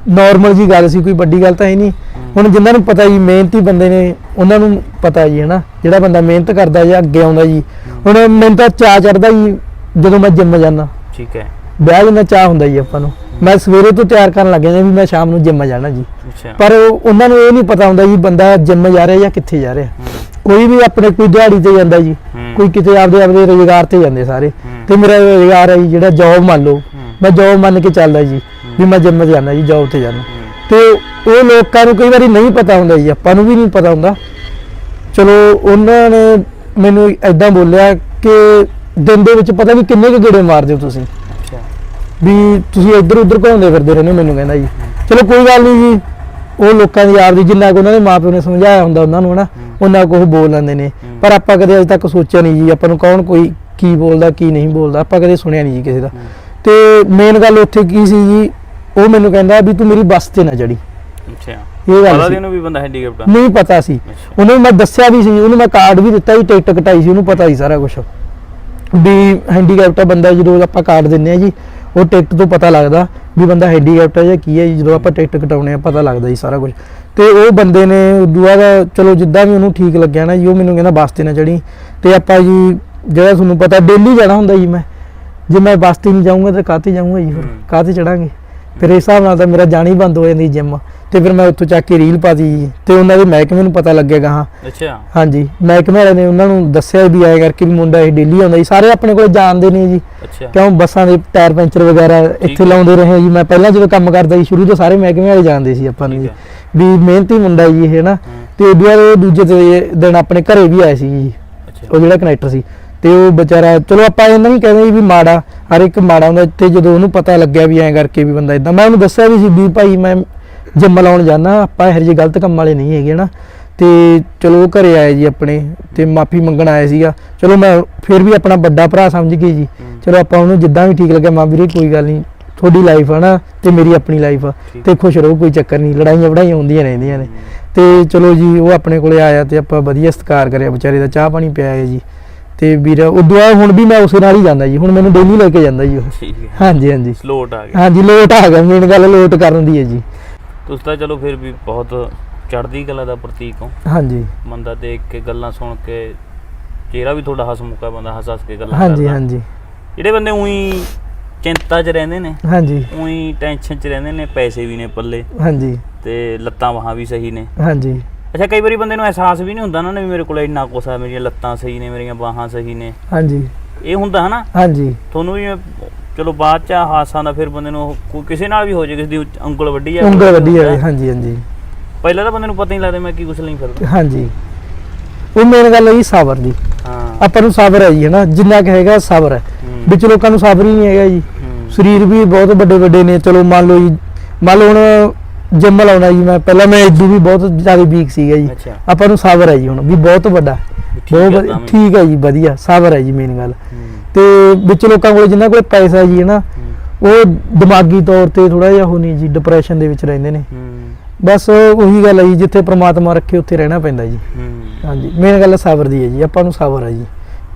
ਨਾਰਮਲ ਜੀ ਗੱਲ ਸੀ ਕੋਈ ਵੱਡੀ ਗੱਲ ਤਾਂ ਹੈ ਨਹੀਂ। ਹੁਣ ਜਿਨ੍ਹਾਂ ਨੂੰ ਪਤਾ ਜੀ ਮਿਹਨਤੀ ਬੰਦੇ ਨੇ ਉਹਨਾਂ ਨੂੰ ਪਤਾ ਜੀ ਹਨਾ? ਜਿਹੜਾ ਬੰਦਾ ਮਿਹਨਤ ਕਰਦਾ ਜਾਂ ਅੱਗੇ ਆਉਂਦਾ ਜੀ। ਹੁਣ ਮੈਨੂੰ ਤਾਂ ਚਾਹ ਚੜਦਾ ਜੀ ਜਦੋਂ ਮੈਂ ਜਿੰਮ ਜਾਂਦਾ। ਠੀਕ ਹੈ। ਵਿਆਹ ਜਿੰਨਾ ਚਾਹ ਹੁੰਦਾ ਜੀ ਆਪਾਂ ਨੂੰ। ਮੈਂ ਸਵੇਰੇ ਤੋਂ ਤਿਆਰ ਕਰਨ ਲੱਗ ਜਾਂਦਾ ਵੀ ਮੈਂ ਸ਼ਾਮ ਨੂੰ ਜਿੰਮ ਜਾਣਾ ਜੀ। ਪਰ ਉਹ- ਉਹਨਾਂ ਨੂੰ ਇਹ ਨਹੀਂ ਪਤਾ ਹੁੰਦਾ ਜੀ ਬੰਦਾ ਜਿੰਮ ਜਾ ਰਿਹਾ ਜਾਂ ਕਿੱਥੇ ਜਾ ਰਿਹਾ। ਕੋਈ ਵੀ ਆਪਣੇ ਕੋਈ ਦਿਹਾੜੀ ਤੇ ਜਾਂਦਾ ਜੀ ਕੋਈ ਕਿਤੇ ਆਪਦੇ ਆਪਦੇ ਰੋਜ਼ਗਾਰ ਤੇ ਜਾਂਦੇ ਸਾਰੇ। ਤੇ ਮੇਰਾ ਰੋਜ਼ਗਾਰ ਹੈ ਜਿਹੜਾ ਜੌਬ ਮੰਨ ਲਓ। ਮੈਂ ਜੌਬ ਮੰਨ ਕੇ ਚੱਲਦਾ ਜੀ ਵੀ ਮੈਂ ਜਿੰਮ ਜਾਣਾ ਜੀ ਜੌਬ ਤੇ ਜਾਣਾ। ਤੇ ਉਹ ਲੋਕਾਂ ਨੂੰ ਕਈ ਵਾਰੀ ਨਹੀਂ ਪਤਾ ਹੁੰਦਾ ਜੀ ਆਪਾਂ ਨੂੰ ਵੀ ਨਹੀਂ ਪਤਾ ਹੁੰਦਾ। ਚਲੋ ਉਹਨਾਂ ਨੇ ਮੈਨੂੰ ਐਦਾਂ ਬੋਲਿਆ ਕਿ ਦਿਨ ਦੇ ਵਿੱਚ ਪਤਾ ਨਹੀਂ ਕਿੰਨੇ ਕੁ ਗੇੜੇ ਮਾਰਦੇ ਹੋ ਤੁਸੀਂ। ਅੱਛਾ। ਵੀ ਤੁਸੀਂ ਇੱਧਰ ਉੱਧਰ ਘੁੰਮਦੇ ਫਿਰਦੇ ਰਹਿੰਦੇ ਹੋ, ਮੈਨੂੰ ਕਹਿੰਦਾ ਜੀ। ਚਲੋ ਕੋਈ ਗੱਲ ਨਹੀਂ ਜੀ। ਉਹ ਲੋਕਾਂ ਦੀ ਆਪਦੀ ਜਿੰਨਾ ਕੁ ਉਹਨਾਂ ਦੇ ਮਾਪਿਓ ਨੇ ਸਮਝਾਇਆ ਹੁੰਦਾ ਉਹਨਾਂ ਨੂੰ ਹਨਾ ਉਹਨਾਂ ਕੁ ਉਹ ਬੋਲ ਲੈਂਦੇ ਨੇ। ਪਰ ਆਪਾਂ ਕਦੇ ਅਜੇ ਤੱਕ ਸੋਚਿਆ ਨਹੀਂ ਜੀ ਆਪਾਂ ਨੂੰ ਕੌਣ ਕੋਈ ਕੀ ਬੋਲਦਾ ਕੀ ਨਹੀਂ ਬੋਲਦਾ ਆਪਾਂ ਕਦੇ ਸੁਣਿਆ ਨਹੀਂ ਜੀ ਕਿਸੇ ਦਾ। ਤੇ ਮੇਨ ਗੱਲ ਉੱਥੇ ਕੀ ਸੀ ਜੀ ਉਹ ਮੈਨੂੰ ਕਹਿੰਦਾ ਵੀ ਤੂੰ ਮੇਰੀ ਬੱਸ ਤੇ ਨਾ ਚੜੀ ਅੱਛਾ। ਇਹ ਗੱਲ ਸੀ। ਸੀ ਉਹਨੂੰ ਵੀ ਬੰਦਾ ਹੈਂਡੀਕੈਪਟ ਆ? ਨਹੀਂ ਪਤਾ ਸੀ। ਅੱਛਾ। ਉਹਨੂੰ ਮੈਂ ਦੱਸਿਆ ਵੀ ਸੀ ਉਹਨੂੰ ਮੈਂ ਕਾਰਡ ਵੀ ਦਿੱਤਾ ਸੀ ਟਿਕਟ ਕਟਾਈ ਸੀ ਉਹਨੂੰ ਪਤਾ ਸੀ ਸਾਰਾ ਕੁਝ ਵੀ ਹੈਂਡੀਕੈਪਟ ਬੰਦਾ ਜਦੋਂ ਆਪਾਂ ਕਾਰਡ ਦਿੰਨੇ ਆ ਜੀ ਉਹ ਟਿਕਟ ਤੋਂ ਪਤਾ ਲੱਗਦਾ ਵੀ ਬੰਦਾ ਹੈਂਡੀਕੈਪਟ ਹੈ ਜਾਂ ਕੀ ਹੈ ਜੀ ਜਦੋਂ ਆਪਾਂ ਟਿਕਟ ਕਟਾਉਨੇ ਆ ਪਤਾ ਲੱਗਦਾ ਜੀ ਸਾਰਾ ਕੁਝ ਤੇ ਉਹ ਬੰਦੇ ਨੇ ਉਦੋਂ ਬਾਅਦ ਚਲੋ ਜਿੱਦਾਂ ਵੀ ਉਹਨੂੰ ਠੀਕ ਲੱਗਿਆ ਨਾ ਜੀ ਉਹ ਮੈਨੂੰ ਕਹਿੰਦਾ ਬੱਸ ਤੇ ਨਾ ਚੜੀ ਤੇ ਆਪਾਂ ਜੀ ਜਿਹੜਾ ਤੁਹਾਨੂੰ ਪਤਾ ਡੇਲੀ ਜਾਣਾ ਹੁੰਦਾ ਜੀ ਮੈਂ ਜੇ ਮੈਂ ਬੱਸ ਤੇ ਨਹੀਂ ਜਾਊਂਗਾ ਤਾਂ ਕਾਹਤੇ ਜਾਊਂਗਾ ਜੀ ਫਿਰ? ਹੂੰ। ਕਾਹਤੇ ਚੜਾਂਗੇ ਫਿਰ ਇਸ ਹਿਸਾਬ ਨਾਲ ਤਾਂ ਮੇਰਾ ਜਾਣਾ ਬੰਦ ਹੋ ਜਾਂਦੀ ਜਿਮ ਤੇ ਫਿਰ ਮੈਂ ਉੱਥੋਂ ਚੱਕ ਕੇ ਰੀਲ ਪਾਤੀ ਤੇ ਉਹਨਾਂ ਦੇ ਮਹਿਕਮੇ ਨੂੰ ਪਤਾ ਲੱਗੇਗਾ ਹਾਂ। ਅੱਛਾ। ਹਾਂਜੀ ਮਹਿਕਮੇ ਵਾਲੇ ਨੇ ਉਹਨਾਂ ਨੂੰ ਦੱਸਿਆ ਵੀ ਆਏ ਕਰਕੇ ਵੀ ਮੁੰਡਾ ਇਹ ਡੇਲੀ ਆਉਂਦਾ ਜੀ। ਸਾਰੇ ਆਪਣੇ ਕੋਲ ਜਾਣਦੇ ਨੇ ਜੀ। ਕਿਉਂ ਬੱਸਾਂ ਦੇ ਟਾਇਰ ਪੈਂਚਰ ਵਗੈਰਾ ਇੱਥੇ। ਲਾਉਂਦੇ ਰਹੇ ਜੀ। ਮੈਂ ਪਹਿਲਾਂ ਜਦੋਂ ਕੰਮ ਕਰਦਾ ਸੀ ਸ਼ੁਰੂ ਤੋਂ ਸਾਰੇ ਮਹਿਕਮੇ ਵਾਲੇ ਜਾਣਦੇ ਸੀ ਆਪਾਂ ਨੂੰ ਜੀ। ਵੀ ਮਿਹਨਤੀ ਮੁੰਡਾ ਜੀ ਇਹ ਨਾ। ਤੇ ਦੂਜੇ ਤੇ ਦਿਨ ਆਪਣੇ ਘਰੇ ਵੀ ਆਏ ਸੀ ਜੀ। ਉਹ ਜਿਹੜਾ ਕਨੈਕਟਰ ਸੀ। ਤੇ ਉਹ ਵਿਚਾਰਾ ਚਲੋ ਆਪਾਂ ਇਹ ਨਹੀਂ ਕਹਿੰਦੇ ਵੀ ਮਾੜਾ ਹਰ ਇੱਕ ਮਾੜਾ ਹੁੰਦਾ ਤੇ ਜਦੋਂ ਉਹਨੂੰ ਪਤਾ ਲੱਗਿਆ ਵੀ ਐਂ ਕਰਕੇ ਵੀ ਬੰਦਾ ਇਦਾਂ ਮੈਂ ਉਹਨੂੰ ਦੱਸਿਆ ਵੀ ਸੀ ਵੀ ਭਾਈ ਮੈਂ ਜਿੰਮ ਲਾਉਣ ਜਾਣਾ ਆਪਾਂ ਇਹੋ ਜਿਹੇ ਗਲਤ ਕੰਮ ਵਾਲੇ ਨਹੀਂ ਹੈਗੇ ਨਾ ਤੇ ਚਲੋ ਉਹ ਘਰੇ ਆਏ ਜੀ ਆਪਣੇ ਤੇ ਮਾਫੀ ਮੰਗਣ ਆਇਆ ਸੀਗਾ। ਚਲੋ ਮੈਂ ਫਿਰ ਵੀ ਆਪਣਾ ਵੱਡਾ ਭਰਾ ਸਮਝ ਗਈ ਜੀ। ਚਲੋ ਆਪਾਂ ਉਹਨੂੰ ਜਿੱਦਾਂ ਵੀ ਠੀਕ ਲੱਗਿਆ ਮਾਂ ਵੀਰੇ ਕੋਈ ਗੱਲ ਨਹੀਂ ਤੁਹਾਡੀ ਲਾਈਫ ਆ ਨਾ ਤੇ ਮੇਰੀ ਆਪਣੀ ਲਾਈਫ ਆ। ਤੇ ਖੁਸ਼ ਰਹੋ ਕੋਈ ਚੱਕਰ ਨਹੀਂ ਲੜਾਈਆਂ ਵੜਾਈਆਂ ਹੁੰਦੀਆਂ ਰਹਿੰਦੀਆਂ ਨੇ। ਤੇ ਚਲੋ ਜੀ ਉਹ ਆਪਣੇ ਕੋਲੇ ਆਇਆ ਤੇ ਆਪਾਂ ਵਧੀਆ ਸਤਿਕਾਰ ਕਰਿਆ ਵਿਚਾਰੇ ਦਾ ਚਾਹ ਪਾਣੀ ਪਿਆਇਆ ਜੀ। ਤੇ ਵੀਰ ਉਦੋਂ ਬਾਅਦ ਹੁਣ ਵੀ ਮੈਂ ਉਸੇ ਨਾਲ ਹੀ ਜਾਂਦਾ ਜੀ ਹੁਣ ਮੈਨੂੰ ਡੇਲੀ ਲੈ ਕੇ ਜਾਂਦਾ ਜੀ ਉਹ। ਠੀਕ ਹੈ। ਹਾਂਜੀ ਹਾਂਜੀ। ਸਲੋਟ ਆ ਗਿਆ। ਹਾਂਜੀ ਲੋਟ ਆ ਗਿਆ ਮੇਨ ਗੱਲ ਲੋਟ ਕਰਨ ਦੀ ਹੈ ਜੀ। ਤੁਸੀਂ ਤਾਂ ਚਲੋ ਫਿਰ ਵੀ ਬਹੁਤ ਚੜ੍ਹਦੀ ਕਲਾ ਦਾ ਪ੍ਰਤੀਕ ਹੋ। ਹਾਂਜੀ। ਬੰਦਾ ਦੇਖ ਕੇ ਗੱਲਾਂ ਸੁਣ ਕੇ ਚਿਹਰਾ ਵੀ ਤੁਹਾਡਾ ਹਸਮੁਖਾ ਬੰਦਾ ਹੱਸ ਹੱਸ ਕੇ ਗੱਲਾਂ ਹਾਂਜੀ ਕਰਦਾ। ਹਾਂਜੀ। ਜਿਹੜੇ ਬੰਦੇ ਉਹੀ ਚਿੰਤਾ 'ਚ ਰਹਿੰਦੇ ਨੇ ਹਾਂਜੀ। ਉਹੀ ਟੈਨਸ਼ਨ 'ਚ ਰਹਿੰਦੇ ਨੇ ਪੈਸੇ ਵੀ ਨੇ ਪੱਲੇ। ਹਾਂਜੀ। ਤੇ ਲੱਤਾਂ ਬਾਹਾਂ ਵੀ ਸਹੀ ਨੇ। ਹਾਂਜੀ। ਅੱਛਾ ਕਈ ਵਾਰੀ ਬੰਦੇ ਨੂੰ ਅਹਿਸਾਸ ਵੀ ਨਹੀਂ ਹੁੰਦਾ ਨਾ ਵੀ ਮੇਰੇ ਕੋਲ ਇੰਨਾ ਕੁਛ ਆ ਮੇਰੀਆਂ ਲੱਤਾਂ ਸਹੀ ਨੇ ਮੇਰੀਆਂ ਬਾਹਾਂ ਸਹੀ ਨੇ। ਹਾਂਜੀ। ਇਹ ਹੁੰਦਾ ਹਨਾ? ਹਾਂਜੀ। ਤੁਹਾਨੂੰ ਵੀ ਚਲੋ ਬਾਅਦ ਚ ਹਾਸਾ ਦਾ ਫਿਰ ਬੰਦੇ ਨੂੰ ਕੋਈ ਕਿਸੇ ਨਾਲ ਵੀ ਹੋ ਜਾਏ ਕਿਸੇ ਦੀ ਉਂਗਲ ਵੱਡੀ ਆ ਉਂਗਲ ਵੱਡੀ ਹੈ ਹਾਂਜੀ ਹਾਂਜੀ। ਪਹਿਲਾਂ ਤਾਂ ਬੰਦੇ ਨੂੰ ਪਤਾ ਹੀ ਨਹੀਂ ਲੱਗਦਾ ਮੈਂ ਕੀ ਕੁਛ ਲਈ ਫਿਰਦਾ। ਹਾਂਜੀ। ਉਹ ਮੇਨ ਗੱਲ ਹੈ ਜੀ ਸਬਰ ਦੀ। ਹਾਂ। ਆਪਾਂ ਨੂੰ ਸਬਰ ਹੈ ਜੀ ਹਨਾ? ਜਿੰਨਾ ਕੁ ਹੈਗਾ ਸਬਰ ਹੈ। ਵਿੱਚ ਲੋਕਾਂ ਨੂੰ ਸਬਰ ਹੀ ਨਹੀਂ ਹੈਗਾ ਜੀ। ਸਰੀਰ ਵੀ ਬਹੁਤ ਵੱਡੇ ਵੱਡੇ ਨੇ। ਚਲੋ ਮੰਨ ਲਓ ਜੀ ਮੰਨ ਲਓ ਹੁਣ ਜਿੰਮ ਲਾਉਣਾ ਜੀ ਮੈਂ। ਪਹਿਲਾਂ ਮੈਂ ਇਦੋਂ ਵੀ ਬਹੁਤ ਜ਼ਿਆਦਾ ਵੀਕ ਸੀਗਾ ਜੀ। ਅੱਛਾ। ਆਪਾਂ ਨੂੰ ਸਬਰ ਹੈ ਜੀ ਹੁਣ ਵੀ ਬਹੁਤ ਵੱਡਾ। ਠੀਕ ਬਹੁਤ ਹੈ ਵਧੀਆ- ਤਾਂ ਵੀ। ਠੀਕ ਹੈ ਜੀ ਵਧੀਆ। ਸਬਰ ਹੈ ਜੀ ਮੇਨ ਗੱਲ। ਤੇ ਵਿੱਚ ਲੋਕਾਂ ਕੋਲ ਜਿੰਨਾ ਕੋਲ ਪੈਸਾ ਜੀ ਹੈ ਨਾ ਉਹ ਦਿਮਾਗੀ ਤੌਰ ਤੇ ਥੋੜਾ ਜਿਹਾ ਉਹ ਨਹੀਂ ਜੀ ਡਿਪਰੈਸ਼ਨ ਦੇ ਵਿੱਚ ਰਹਿੰਦੇ ਨੇ। ਬਸ ਉਹੀ ਗੱਲ ਹੈ ਜੀ ਜਿੱਥੇ ਪ੍ਰਮਾਤਮਾ ਰੱਖੇ ਉੱਥੇ ਰਹਿਣਾ ਪੈਂਦਾ ਜੀ। ਹਾਂਜੀ ਮੇਨ ਗੱਲ ਸਬਰ ਦੀ ਹੈ ਜੀ। ਆਪਾਂ ਨੂੰ ਸਬਰ ਹੈ ਜੀ।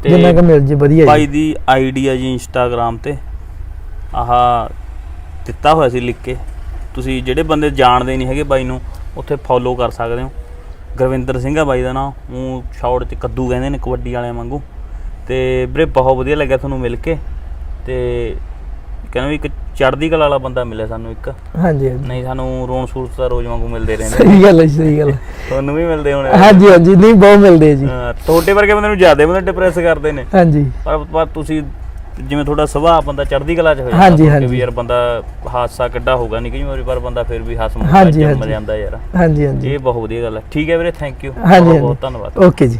ਤੇ ਜਿੰਨਾ ਕੁ ਮਿਲ ਜੇ ਵਧੀਆ ਜੀ। ਦੀ ਆਈਡੀ ਆ ਜੀ ਇੰਸਟਾਗ੍ਰam ਤੇ। ਆਹ ਦਿੱਤਾ ਹੋਇਆ ਸੀ ਲਿਖ ਕੇ। ਤੁਸੀਂ ਜਿਹੜੇ ਬੰਦੇ ਜਾਣਦੇ ਨਹੀਂ ਹੈਗੇ ਬਾਈ ਨੂੰ ਉੱਥੇ ਫੋਲੋ ਕਰ ਸਕਦੇ ਹੋ। ਗੁਰਵਿੰਦਰ ਸਿੰਘ ਆ ਬਾਈ ਦਾ ਨਾਮ ਉਹ ਸ਼ਾਰਟ ਚ ਕੱਦੂ ਕਹਿੰਦੇ ਨੇ ਕਬੱਡੀ ਵਾਲਿਆਂ ਵਾਂਗੂ। ਤੇ ਵੀਰੇ ਬਹੁਤ ਵਧੀਆ ਲੱਗਿਆ ਤੁਹਾਨੂੰ ਮਿਲ ਕੇ। ਤੇ ਕਹਿੰਦਾ ਵੀ ਇੱਕ ਚੜ੍ਹਦੀ ਕਲਾ ਵਾਲਾ ਬੰਦਾ ਮਿਲਿਆ ਸਾਨੂੰ ਇੱਕ। ਹਾਂਜੀ ਹਾਂਜੀ। ਨਹੀਂ ਸਾਨੂੰ ਰੋਣ ਸੂਰਤ ਦਾ ਰੋਜ਼ ਵਾਂਗੂ ਮਿਲਦੇ ਰਹਿੰਦੇ। ਸਹੀ ਗੱਲ ਹੈ ਜੀ, ਸਹੀ ਗੱਲ ਹੈ। ਤੁਹਾਨੂੰ ਵੀ ਮਿਲਦੇ ਹੋਣੇ। ਹਾਂਜੀ ਹਾਂਜੀ ਨਹੀਂ ਬਹੁਤ ਮਿਲਦੇ ਜੀ। ਹਾਂ, ਤੁਹਾਡੇ ਵਰਗੇ ਬੰਦੇ ਨੂੰ ਜ਼ਿਆਦਾ ਬੰਦੇ ਡਿਪਰੈਸ ਕਰਦੇ ਨੇ। ਹਾਂਜੀ। ਪਰ ਪਰ ਤੁਸੀਂ ਜਿਵੇਂ ਤੁਹਾਡਾ ਸੁਭਾਅ ਬੰਦਾ ਚੜ੍ਹਦੀ ਕਲਾ ਚ ਹੋ ਜਾਂਦਾ ਹਾਂਜੀ, ਹਾਂਜੀ। ਵੀ ਯਾਰ ਬੰਦਾ ਹਾਦਸਾ ਕਿੱਡਾ ਹੋਊਗਾ ਨਹੀਂ ਕਈ ਵਾਰੀ ਪਰ ਬੰਦਾ ਫਿਰ ਵੀ ਹੱਸ ਮੁੱਕ ਹਾਂਜੀ, ਜੰਮ ਹਾਂਜੀ। ਜਾਂਦਾ ਯਾਰ। ਹਾਂਜੀ ਹਾਂਜੀ। ਇਹ ਬਹੁਤ ਵਧੀਆ ਗੱਲ ਹੈ। ਠੀਕ ਹੈ ਵੀਰੇ ਥੈਂਕ ਯੂ ਹਾਂਜੀ ਬਹੁਤ ਹਾਂਜੀ। ਬਹੁਤ ਧੰਨਵਾਦ। ਓਕੇ ਜੀ।